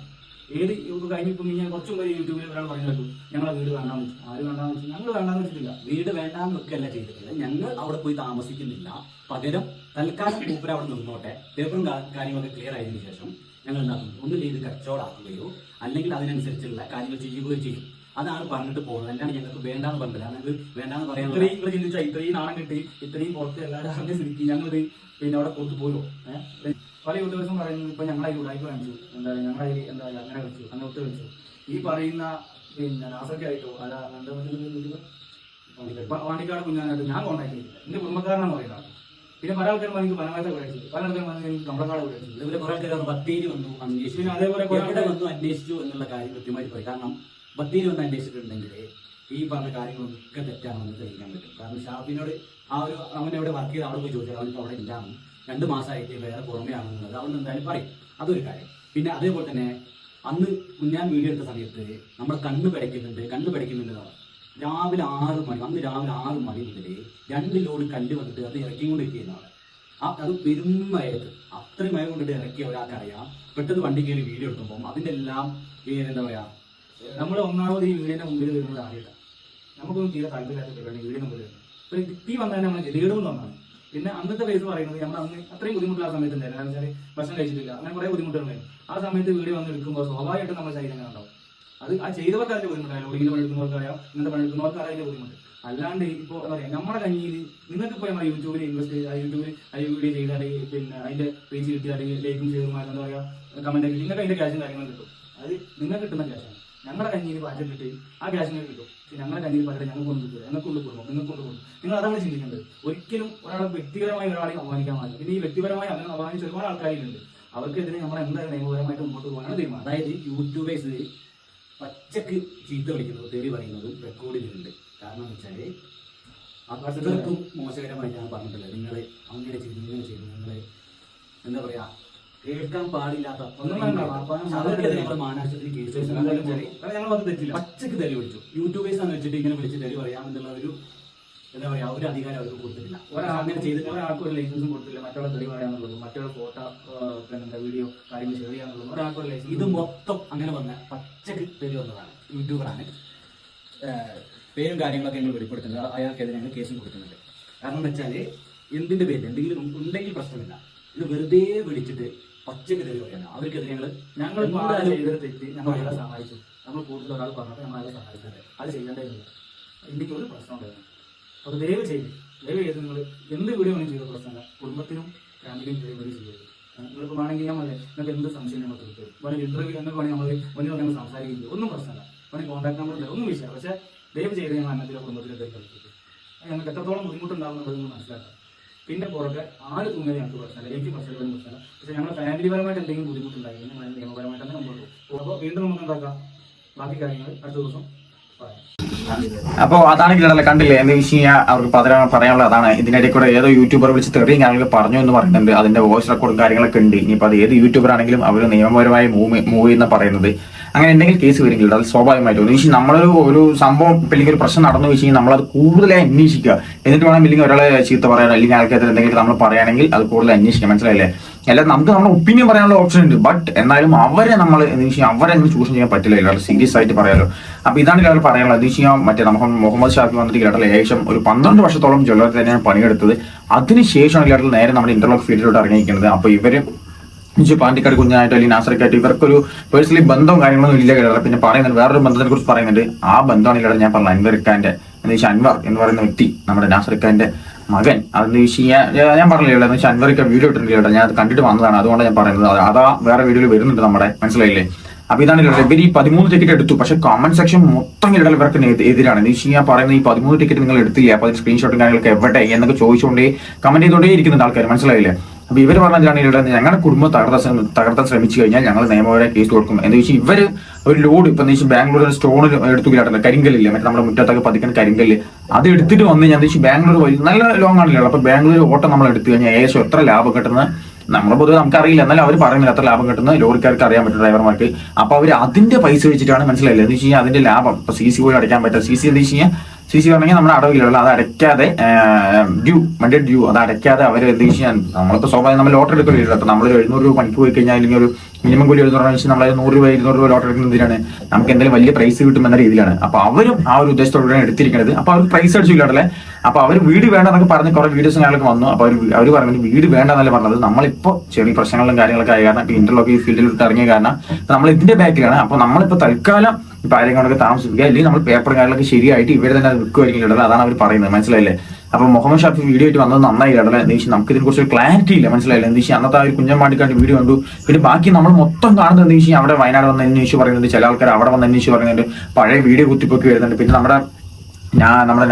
ഏത് ഇത് കഴിഞ്ഞിപ്പം ഞാൻ കുറച്ചും കൂടി യൂട്യൂബിൽ ഒരാൾ പറഞ്ഞു കേട്ടു ഞങ്ങളെ വീട് വേണ്ടാന്ന് വെച്ചു. ആര് വേണ്ടാന്ന് വെച്ചു? ഞങ്ങൾ വേണ്ടാന്ന് വെച്ചിട്ടില്ല. വീട് വേണ്ടാന്ന് വെക്കല്ല ചെയ്തിട്ടില്ല ഞങ്ങൾ അവിടെ പോയി താമസിക്കുന്നില്ല. പകരം തൽക്കാലം മൂപ്പര അവിടെ നിന്നോട്ടെ. പേപ്പറും കാര്യങ്ങളൊക്കെ ക്ലിയർ ആയതിനു ശേഷം ഞങ്ങൾ എന്താക്കും? ഒന്നുകിൽ ഇത് കച്ചവടമാക്കുകയോ അല്ലെങ്കിൽ അതിനനുസരിച്ചുള്ള കാര്യങ്ങൾ ചെയ്യുകയോ ചെയ്യും. അതാണ് പറഞ്ഞിട്ട് പോകുന്നത്. അല്ലാണ്ട് ഞങ്ങൾക്ക് വേണ്ടാന്ന് പറഞ്ഞില്ല ഞങ്ങൾക്ക് വേണ്ടാന്ന് പറയാൻ ഇത്രയും നിങ്ങൾ ചിന്തിച്ചാൽ ഇത്രയും നാണം കിട്ടി ഇത്രയും പുറത്ത് എല്ലാവരും അറിഞ്ഞ സ്ഥിതിക്ക് ഞങ്ങളിത് പിന്നെ അവിടെ കൊടുത്തു പോയോ പല യൂട്യൂബേഴ്സും പറയുന്നത് ഇപ്പൊ ഞങ്ങളെ ഉടായ്പ കാണിച്ചു. എന്താ ഞങ്ങളെ എന്താ അങ്ങനെ കളിച്ചു അങ്ങനെ ഒത്തു കളിച്ചു. ഈ പറയുന്ന പിന്നെ നാസക്കായിട്ടോ അല്ല വാണിക്കാട് കുഞ്ഞാനായിട്ട് ഞാൻ കോൺടാക്ട് ചെയ്തില്ല എന്റെ കുടുംബക്കാരനാണ് പറയുന്നത്. പിന്നെ പല ആൾക്കാർ പറഞ്ഞു പനമായിട്ട് വിളിച്ചത് പല ആൾക്കാർ പറഞ്ഞു നമ്മളെക്കാട് വിളിച്ചത് ഇതുപോലെ കുറെ ആൾക്കാർ ബത്തേരി വന്നു അന്വേഷിച്ചു. പിന്നെ അതേപോലെ എവിടെ വന്നു അന്വേഷിച്ചു എന്നുള്ള കാര്യം കൃത്യമായിട്ട് പറയും. കാരണം ബത്തേരി വന്ന് അന്വേഷിച്ചിട്ടുണ്ടെങ്കിൽ ഈ പറഞ്ഞ കാര്യങ്ങളൊക്കെ തെറ്റാണെന്ന് തെളിയിക്കാൻ പറ്റും. കാരണം ഷാഫിനോട് ആ ഒരു അവൻ എവിടെ വർക്ക് ചെയ്ത് അവിടെ പോയി ചോദിച്ചാൽ അവനിപ്പോൾ അവിടെ ഇല്ലാന്ന് രണ്ട് മാസമായിട്ട് വേറെ പുറമെയാണെന്നുള്ളത് അവൻ എന്തായാലും പറയും. അതൊരു കാര്യം. പിന്നെ അതേപോലെ തന്നെ അന്ന് ഞാൻ വീഡിയോ എടുത്ത സമയത്ത് നമ്മൾ കണ്ണ് പിടയ്ക്കുന്നുണ്ട് കണ്ണ് പിടയ്ക്കുന്നുണ്ട് എന്ന് പറഞ്ഞു. രാവിലെ ആറ് മണി അന്ന് രാവിലെ ആറ് മണി മുതൽ രണ്ട് ലോഡ് കല്ല് വന്നിട്ട് അത് ഇറക്കിക്കൊണ്ടിരിക്കുന്നതാണ് ആ അത് പെരുമയത്ത് അത്രയും മയം കൊണ്ടിട്ട് ഇറക്കിയ ഒരാൾക്കറിയാം. പെട്ടെന്ന് വണ്ടി കയറി വീഡിയോ എടുക്കുമ്പോൾ അതിന്റെ എല്ലാം എന്താ പറയാ? നമ്മൾ ഒന്നാമത് ഈ വീടിന്റെ മുമ്പിൽ വരുന്നത് ആദ്യമായിട്ടാണ് നമുക്കൊന്നും ചെയ്യാൻ താല്പര്യമില്ലാത്ത പരിപാടി വീടിന് മുമ്പിൽ അപ്പൊ തീ വന്നാൽ നമ്മൾ ഗതികേടും തന്നാണ് പിന്നെ അന്നത്തെ വയസ്സ് പറയുന്നത് നമ്മൾ അന്ന് അത്രയും ബുദ്ധിമുട്ടുള്ള സമയത്ത് ഉണ്ടായിരുന്നു കാരണം വെച്ചാൽ ഭക്ഷണം കഴിച്ചിട്ടില്ല. അങ്ങനെ കുറെ ബുദ്ധിമുട്ടുണ്ടായിരുന്നു ആ സമയത്ത് വീട് വന്ന് എടുക്കുമ്പോൾ സ്വാഭാവികമായിട്ടും നമ്മുടെ ശരീരം ഉണ്ടാവും. അത് ആ ചെയ്തവർക്ക് അതിന്റെ ബുദ്ധിമുട്ടാണ് ഒടുങ്ങിന്റെ പണിയെടുക്കുന്നവർക്ക് അറിയാം ഇന്നത്തെ പണിയെടുക്കുന്നവർക്ക് അതിന്റെ ബുദ്ധിമുട്ട്. അല്ലാണ്ട് ഇപ്പോ എന്താ പറയാ നമ്മുടെ കഞ്ഞിയിൽ നിങ്ങൾക്ക് ഇപ്പോൾ നമ്മുടെ യൂട്യൂബിൽ ഇൻവെസ്റ്റ് ചെയ്ത് യൂട്യൂബിൽ ആ വീഡിയോ ചെയ്താൽ പിന്നെ അതിന്റെ റീച്ച് അല്ലെങ്കിൽ ലൈക്കും ഷെയറും എന്താ പറയാ കമന്റ് ആക്കി നിങ്ങൾക്ക് അതിന്റെ ക്യാഷും കാര്യങ്ങളും കിട്ടും. അത് നിങ്ങൾക്ക് കിട്ടുന്ന ക്യാഷാണ് ഞങ്ങളുടെ കഞ്ഞിയിൽ പാറ്റിട്ട് ആ ക്യാഷിനെ കിട്ടും. പക്ഷെ ഞങ്ങളുടെ കഞ്ഞിയിൽ പാറ്റിട്ട് ഞങ്ങൾക്ക് കൊണ്ട് കിട്ടും ഞങ്ങൾക്ക് കൊണ്ട് കൊടുക്കും നിങ്ങൾക്ക് കൊണ്ട് കൊടുക്കും നിങ്ങൾ അതാണ് ചിന്തിക്കേണ്ടത്. ഒരിക്കലും ഒരാളെ വ്യക്തിപരമായി ഒരാളെ അപമാനിക്കാൻ പാടില്ല. പിന്നെ ഈ വ്യക്തിപരമായി അങ്ങനെ അപമാനിച്ച ഒരുപാട് ആൾക്കാരുണ്ട് അവർക്കെതിരെ നമ്മൾ എന്തായാലും നിയമപരമായിട്ട് മുമ്പോട്ട് പോകാനാണ് തീരുമാനം. അതായത് യൂട്യൂബേഴ്സ് പച്ചക്ക് ചീത്ത വിളിക്കുന്നതും തെറി പറയുന്നതും റെക്കോർഡിലുണ്ട് ചെയ്തിട്ടുണ്ട്. കാരണം എന്ന് വെച്ചാൽ മോശകരമായി ഞാൻ പറഞ്ഞിട്ടില്ല നിങ്ങൾ അങ്ങനെ ചെയ്തു ഇങ്ങനെ ചെയ്തു നിങ്ങൾ എന്താ പറയാ കേൾക്കാൻ പാടില്ലാത്ത മാനാശത്തിന് കേസ് ഞങ്ങൾ അത് തെറ്റില്ല. പച്ചക്ക് തെറി വിളിച്ചു. യൂട്യൂബേഴ്സ് എന്ന് വെച്ചിട്ട് ഇങ്ങനെ വിളിച്ച് തെറി പറയാമെന്നുള്ള ഒരു എന്താ പറയാ ഒരു അധികാരം അവർക്ക് കൊടുത്തിട്ടില്ല. ഒരാൾ അങ്ങനെ ചെയ്തിട്ട് ഒരാൾക്കും ഒരു ലൈസൻസും കൊടുത്തില്ല മറ്റുള്ള തെളിവ് പറയാന്നുള്ളത് മറ്റുള്ള ഫോട്ടോ എന്താ വീഡിയോ കാര്യങ്ങൾ ഷെയർ ചെയ്യാന്നുള്ളത് ഒരാൾക്കും ഒരു ലൈസൻസ് ഇത് മൊത്തം അങ്ങനെ വന്ന പച്ചക്ക് തെറി വന്നതാണ്. യൂട്യൂബറാണ്. പേരും കാര്യങ്ങളൊക്കെ ഞങ്ങൾ വെളിപ്പെടുത്തുന്നത് അയാൾക്കെതിരെ ഞങ്ങൾ കേസും കൊടുക്കുന്നുണ്ട്. കാരണം എന്ന് വെച്ചാൽ എന്തിന്റെ പേര് എന്തെങ്കിലും ഉണ്ടെങ്കിൽ പ്രശ്നമില്ല. ഇത് വെറുതെ വിളിച്ചിട്ട് പച്ചക്ക് തെറി പറയാണ് അവർക്കെതിരെ ഞങ്ങൾ ഞങ്ങൾ ചെയ്തൊരു തെറ്റ് ഞങ്ങൾ അയാളെ സഹായിച്ചു. നമ്മൾ കൂടുതൽ ഒരാൾ പറഞ്ഞപ്പോൾ ഞങ്ങൾ അയാളെ സഹായിച്ചത് അത് ചെയ്യേണ്ടതില്ല എനിക്ക് ഒരു പ്രശ്നം ഉണ്ടായിരുന്നു അപ്പോൾ ദയവ് ചെയ്ത് ദയവ് ചെയ്ത് നിങ്ങൾ എന്ത് വീഡിയോ വേണം ചെയ്ത പ്രശ്നമല്ല കുടുംബത്തിനും ഫാമിലിയും ഡെലിവറി ചെയ്യരുത് നിങ്ങളിപ്പോൾ വേണമെങ്കിൽ ഞാൻ പറയാം നിങ്ങൾക്ക് എന്ത് സംശയം നമ്മൾ തീർക്കും വേണമെങ്കിൽ ഇന്റർവ്യൂ എന്നൊക്കെ വേണമെങ്കിൽ നമ്മൾ ഒന്നും വന്ന് സംസാരിക്കില്ല ഒന്നും പ്രശ്നമല്ല വേണമെങ്കിൽ കോൺടാക്ട് നമ്പർ ഒന്നും വിഷയമില്ല പക്ഷേ ദയവ് ചെയ്ത് ഞങ്ങൾ അന്നത്തിലെ കുടുംബത്തിലെ കൈ കളിച്ചിട്ട് ഞങ്ങൾക്ക് എത്രത്തോളം ബുദ്ധിമുട്ടുണ്ടാകുന്നുള്ളത് നിങ്ങൾ മനസ്സിലാക്കാം. പിന്നെ പുറകെ ആര് തൂങ്ങിയത് ഞങ്ങൾക്ക് പ്രശ്നമില്ല എനിക്ക് പ്രശ്നമില്ല പ്രശ്നമില്ല പക്ഷേ ഞങ്ങൾ ഫാമിലിപരമായിട്ട് എന്തെങ്കിലും ബുദ്ധിമുട്ടുണ്ടായി ഞങ്ങൾ നിയമപരമായിട്ട് തന്നെ മുമ്പോട്ട് അപ്പോൾ വീണ്ടും നമുക്ക് എന്താക്കാം? ബാക്കി കാര്യങ്ങൾ അടുത്ത ദിവസം പറയാം അതാണ് അതാണെങ്കിൽ കണ്ടില്ലേ? എന്ന് കഴിഞ്ഞാൽ അവർക്ക് പറയാൻ പറയാനുള്ള അതാണ്. ഇതിനിടയിൽ കൂടെ ഏതോ യൂട്യൂബർ വിളിച്ച് തെറിയും കാര്യങ്ങൾ പറഞ്ഞു എന്ന് പറയുന്നുണ്ട്. അതിന്റെ വോയിസ് റെക്കോർഡും കാര്യങ്ങളൊക്കെ ഉണ്ട്. ഇനിയിപ്പോൾ അത് ഏത് യൂട്യൂബർ ആണെങ്കിലും അവർ നിയമപരമായി മൂവ് മൂവ് എന്ന് പറയുന്നത്. അങ്ങനെ എന്തെങ്കിലും കേസ് വരുമെങ്കിൽ അത് സ്വാഭാവികമായിട്ടും. എന്ന് നമ്മളൊരു ഒരു സംഭവം അല്ലെങ്കിൽ ഒരു പ്രശ്നം നടന്നു വെച്ച് കഴിഞ്ഞാൽ നമ്മളത് കൂടുതലായി അന്വേഷിക്കുക. എന്നിട്ട് വേണം ഇല്ലെങ്കിൽ ഒരാളെ ചീത്ത പറയാനോ അല്ലെങ്കിൽ ആൾക്കാർ എന്തെങ്കിലും നമ്മൾ പറയുകയാണെങ്കിൽ അത് കൂടുതൽ അന്വേഷിക്കാം മനസ്സിലായില്ലേ? അല്ലാതെ നമുക്ക് നമ്മുടെ ഒപ്പീനിയൻ പറയാനുള്ള ഓപ്ഷൻ ഉണ്ട്. ബട്ട് എന്നാലും അവരെ നമ്മൾ എന്ന് വെച്ചാൽ അവരെ അങ്ങനെ ചൂഷണം ചെയ്യാൻ പറ്റില്ല. ഇല്ലാതെ സീരിയസ് ആയിട്ട് പറയാലോ. അപ്പൊ ഇതാണ് ഇല്ലാതെ പറയാനുള്ളത്. എന്ന് വെച്ചാൽ മറ്റേ നമുക്ക് മുഹമ്മദ് ഷാഫി വന്നിട്ട് ഇയാളുടെ ഏകദേശം ഒരു പന്ത്രണ്ട് വർഷത്തോളം ജ്വല്ലറി തന്നെയാണ് പണിയെടുത്തത്. അതിനുശേഷമാണ് ഇയാൾ നേരെ നമ്മുടെ ഇന്റർലോക്ക് ഫീൽഡിലോട്ട് ഇറങ്ങിയിരിക്കുന്നത്. അപ്പൊ ഇവർ പാണ്ടിക്കാട് കുഞ്ഞായിട്ട് അല്ലെങ്കിൽ നാസറിക്കായിട്ട് ഇവർക്കൊരു പേഴ്സണലി ബന്ധവും കാര്യങ്ങളൊന്നും ഇല്ല കേട്ടോ. പിന്നെ പറയുന്നത് വേറൊരു ബന്ധത്തിനെ കുറിച്ച് പറയുന്നുണ്ട്. ആ ബന്ധമാണ് ഇല്ലാതെ ഞാൻ പറഞ്ഞത് അൻവർ ഖാന്റെ വെച്ചാൽ അൻവർ എന്ന് പറയുന്ന വ്യക്തി നമ്മുടെ നാസർ മകൻ. അതെന്ന് വെച്ച് കഴിഞ്ഞാൽ ഞാൻ- ഞാൻ വെച്ചാൽ അൻവർക്ക് വീഡിയോ ഇട്ടിട്ടുണ്ട് കേട്ടോ. ഞാൻ അത് കണ്ടിട്ട് വന്നതാണ്. അതുകൊണ്ട് ഞാൻ പറയുന്നത്. അതാ വേറെ വീഡിയോയിൽ വരുന്നുണ്ട് നമ്മുടെ. മനസ്സിലായില്ലേ? അപ്പൊ ഇതാണ് ഇവർ ഈ പതിമൂന്ന് ടിക്കറ്റ് എടുത്തു. പക്ഷെ കമന്റ് സെക്ഷൻ മൊത്തം ഇടൽ ഇവർക്ക് എതി- എതിരാണ്. എന്ന് കഴിഞ്ഞാൽ പറയുന്നത് ഈ പതിമൂന്ന് ടിക്കറ്റ് നിങ്ങൾ എടുത്തില്ല? അപ്പൊ സ്ക്രീൻഷോട്ടും കാര്യങ്ങളൊക്കെ എവിടെ? എന്നൊക്കെ ചോദിച്ചുകൊണ്ടേ കമന്റ് ചെയ്തുകൊണ്ടേ ഇരിക്കുന്നുണ്ട് ആൾക്കാർ മനസ്സിലായില്ലേ? അപ്പൊ ഇവർ പറഞ്ഞാണ് ഇവിടെ ഞങ്ങളുടെ കുടുംബം തകർത്ത തകർത്താൻ ശ്രമിച്ചു കഴിഞ്ഞാൽ ഞങ്ങൾ നിയമപരമായ കേസ് കൊടുക്കും. എന്ന് വെച്ചാൽ ഇവർ ഒരു ലോഡ് ഇപ്പൊ നീ ബാംഗ്ലൂർ സ്റ്റോൺ എടുത്തു കരിങ്കല്ലില്ല? മറ്റേ നമ്മുടെ മുറ്റത്തൊക്കെ പതിക്കാൻ കരിങ്കല്ല്. അത് എടുത്തിട്ട് വന്ന് ഞാൻ വെച്ചാൽ ബാംഗ്ലൂർ വഴി നല്ല ലോങ് ആണല്ലോ അപ്പൊ ബാംഗ്ലൂർ ഓട്ടം നമ്മൾ എടുത്തു കഴിഞ്ഞാൽ ഏകദേശം എത്ര ലാഭം കിട്ടുന്നത്? നമ്മൾ പൊതുവെ നമുക്കറിയില്ല. എന്നാലും അവർ പറയുന്നില്ല എത്ര ലാഭം കിട്ടുന്ന ലോറിക്കാർക്ക് അറിയാൻ പറ്റും ഡ്രൈവർമാർക്ക്. അപ്പൊ അവർ അതിന്റെ പൈസ വെച്ചിട്ടാണ് മനസ്സിലായില്ല? എന്ന് വെച്ച് കഴിഞ്ഞാൽ അതിന്റെ ലാഭം. ഇപ്പൊ സി സി പോലും അടയ്ക്കാൻ പറ്റും. സി സി എന്ന് വെച്ച് കഴിഞ്ഞാൽ സി സി പറഞ്ഞെങ്കിൽ നമ്മുടെ അടവിലുള്ള അത് അടയ്ക്കാതെ ഡ്യൂ വണ്ടി ഡ്യൂ അത് അടയ്ക്കാതെ അവർ എന്ത് ചെയ്യാൻ? നമ്മളിപ്പോൾ സ്വാഭാവികം നമ്മൾ ലോട്ടറി എടുക്കില്ല അപ്പോൾ നമ്മൾ എഴുന്നൂറ് രൂപ പണിക്ക് പോയി കഴിഞ്ഞാൽ അല്ലെങ്കിൽ ഒരു മിനിമം കൂലി എഴുന്നൂറ് രൂപ വെച്ചാൽ നമ്മൾ നൂറ് രൂപ ഇരുന്നൂറ് രൂപ ലോട്ടറി എടുക്കുന്ന എന്തിനാണ് നമുക്ക് എന്തെങ്കിലും വലിയ പ്രൈസ് കിട്ടും എന്ന രീതിയിലാണ്. അപ്പൊ അവരും ആ ഒരു ഉദ്ദേശത്തോടെയാണ് എടുത്തിരിക്കുന്നത്. അപ്പൊ അവർ പ്രൈസ് അടിച്ചില്ലാട്ടല്ലേ അപ്പൊ അവർ വീട് വേണ്ട എന്നൊക്കെ പറഞ്ഞ് കുറെ വീഡിയോസും കാര്യങ്ങളൊക്കെ വന്നു. അപ്പൊ അവർ അവർ പറഞ്ഞത് വീട് വേണ്ടെന്നല്ല പറഞ്ഞത്. നമ്മളിപ്പോൾ ചെറിയ പ്രശ്നങ്ങളും കാര്യങ്ങളൊക്കെ ആയ കാരണം ഇപ്പൊ ഇന്റർലോക്ക് ഈ ഫീൽഡിൽ ഇറങ്ങിയ കാരണം നമ്മൾ ഇതിന്റെ ബാക്കിലാണ് അപ്പൊ നമ്മളിപ്പോ തൽക്കാലം ഇപ്പൊ ആരെങ്കിലൊക്കെ താമസിപ്പിക്കുക. അല്ലെങ്കിൽ നമ്മൾ പേപ്പർ കാര്യങ്ങളൊക്കെ ശരിയായിട്ട് ഇവർ തന്നെ വിൽക്കുമായിരിക്കും ഇടല അതാണ് അവർ പറയുന്നത്. മനസ്സിലായില്ലേ? അപ്പൊ മുഹമ്മദ് ഷാഫി വീഡിയോ ആയിട്ട് വന്നത് നന്നായി ഇടല എന്ന് വെച്ചാൽ നമുക്ക് ഇതിനെ കുറിച്ച് ക്ലാരിറ്റി ഇല്ല. മനസ്സിലായില്ല? എന്ന് വെച്ചാൽ അന്നത്തെ ആ ഒരു കുഞ്ഞമ്മാണ്ടിക്കാണ്ട് വീഡിയോ കണ്ടു പിന്നെ ബാക്കി നമ്മൾ മൊത്തം കാണുന്നത് എന്ന് വെച്ചാൽ അവിടെ വയനാട് വന്ന് അന്വേഷിച്ച് പറയുന്നുണ്ട്. ചില ആൾക്കാർ അവിടെ വന്ന് അന്വേഷിച്ച് പറയുന്നുണ്ട്. പഴയ വീഡിയോ കുത്തിപ്പൊക്കി വരുന്നുണ്ട്. പിന്നെ നമ്മുടെ ഞാൻ നമ്മുടെ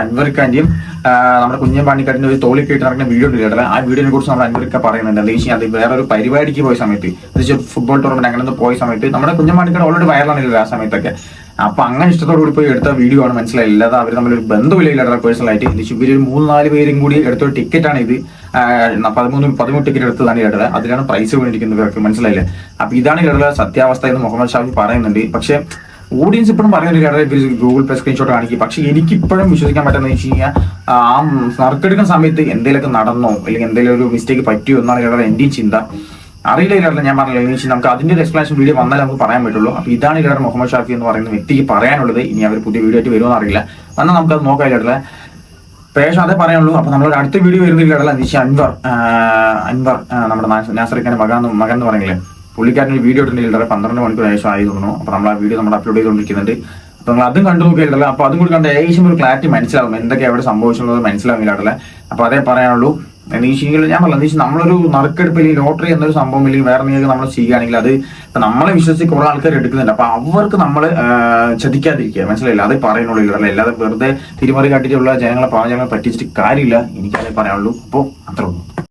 അൻവർ ഖാന്റെയും നമ്മുടെ കുഞ്ഞൻ പാണിക്കാട്ടിന്റെ ഒരു തോളി കേട്ട് നടക്കുന്ന വീഡിയോ ഉണ്ട് കേട്ടത് ആ വീഡിയോനെ കുറിച്ച് നമ്മുടെ ഖാൻ പറയുന്നുണ്ട്. എന്താ വെച്ചാൽ അത് വേറൊരു പരിപാടിക്ക് പോയ സമയത്ത് എന്ന് ഫുട്ബോൾ ടൂർണമെന്റ് അങ്ങനെ പോയ സമയത്ത് നമ്മുടെ കുഞ്ഞൻ പാണിക്കാട് ഓൾറെഡി വയറിലാണല്ലോ ആ സമയത്തൊക്കെ. അപ്പൊ അങ്ങനെ ഇഷ്ടത്തോടു കൂടി പോയി എടുത്ത വീഡിയോ ആണ് മനസ്സിലായില്ല. അല്ലാതെ അവർ ഒരു ബന്ധമില്ല പേഴ്സണലായിട്ട് എന്ന് വെച്ചാൽ ഇവരൊരു മൂന്ന് നാല് പേരും കൂടി എടുത്തൊരു ടിക്കറ്റ് ആണ് ഇത്. പതിമൂന്ന് പതിമൂന്ന് ടിക്കറ്റ് എടുത്തതാണ് ഇടത് അതിലാണ് പ്രൈസ് വേണ്ടിയിരിക്കുന്നത് മനസ്സിലായില്ലേ? അപ്പൊ ഇതാണ് ഇടല സത്യാവസ്ഥ എന്ന് മുഹമ്മദ് ഷാഫി പറയുന്നുണ്ട്. പക്ഷേ ഓഡിയൻസ് ഇപ്പോഴും പറയുന്ന ഒരു കാര്യം ഗൂഗിൾ പേ സ്ക്രീൻഷോട്ട് കാണിക്കും. പക്ഷെ എനിക്ക് ഇപ്പോഴും വിശ്വസിക്കാൻ പറ്റുന്ന വെച്ച് കഴിഞ്ഞാൽ ആ നറുക്കെടുക്കുന്ന സമയത്ത് എന്തെങ്കിലുമൊക്കെ നടന്നോ അല്ലെങ്കിൽ എന്തെങ്കിലും ഒരു മിസ്റ്റേക്ക് പറ്റിയോ എന്നാണ് ഇടല എന്റെയും ചിന്ത. അറിയില്ല ഇല്ലാതെ ഞാൻ പറഞ്ഞില്ല. എന്ന് നമുക്ക് അതിന്റെ ഒരു എക്സ്പ്ലനേഷൻ വീഡിയോ വന്നാലേ നമുക്ക് പറയാൻ പറ്റുള്ളൂ. അപ്പൊ ഇതാണ് ഇല്ലാതെ മുഹമ്മദ് ഷാഫി എന്ന് പറയുന്ന വ്യക്തിക്ക് പറയാനുള്ളത്. ഇനി അവർ പുതിയ വീഡിയോ ആയിട്ട് വരുമോ അറിയില്ല എന്നാൽ നമുക്ക് അത് നോക്കാം ഇല്ലാതെ പേഷം അതേ പറയാനുള്ളൂ അപ്പൊ നമ്മളൊരു അടുത്ത വീഡിയോ വരുന്നില്ല വെച്ചാൽ അൻവർ അൻവർ നമ്മുടെ നാസറിക്കാന്റെ മകൻ മകൻ എന്ന് പറയുന്നില്ലേ? പുള്ളിക്കാരൻ ഒരു വീഡിയോ ഇട്ടിട്ടുണ്ടെങ്കിൽ പന്ത്രണ്ട് മണിക്കൂർ ശേഷം ആയി തോന്നുന്നു. അപ്പോൾ നമ്മൾ ആ വീഡിയോ നമ്മൾ അപ്ലോഡ് ചെയ്തുകൊണ്ടിരിക്കുന്നുണ്ട് അപ്പോൾ നമ്മൾ അതും കണ്ടു നോക്കിയിട്ടല്ല അപ്പോൾ അതും കൂടി കണ്ട് ഏകദേശം ഒരു ക്ലാരിറ്റി മനസ്സിലാവും എന്തൊക്കെ അവിടെ സംഭവിച്ചുള്ളത് മനസ്സിലാവില്ല അപ്പോൾ അതേ പറയാനുള്ളൂ. നീശിങ്ങൾ ഞാൻ പറഞ്ഞു നീശ് നമ്മളൊരു നറുക്കെടുപ്പ് അല്ലെങ്കിൽ ലോട്ടറി എന്നൊരു സംഭവം അല്ലെങ്കിൽ വേറെ എന്തെങ്കിലും നമ്മൾ ചെയ്യുകയാണെങ്കിൽ അത് ഇപ്പൊ നമ്മളെ വിശ്വസിച്ച് കുറെ ആൾക്കാർ എടുക്കുന്നുണ്ട്. അപ്പൊ അവർക്ക് നമ്മൾ ചതിക്കാതിരിക്കുക. മനസ്സിലായില്ല? അത് പറയുന്നുള്ളൂ ഇല്ല അല്ലാതെ വെറുതെ തിരിമറി കാട്ടിയിട്ടുള്ള ജനങ്ങളെ പാവ ജനങ്ങളെ പറ്റിച്ചിട്ട് കാര്യമില്ല. എനിക്കതേ പറയാനുള്ളൂ. അപ്പോൾ അത്രേ ഉള്ളൂ.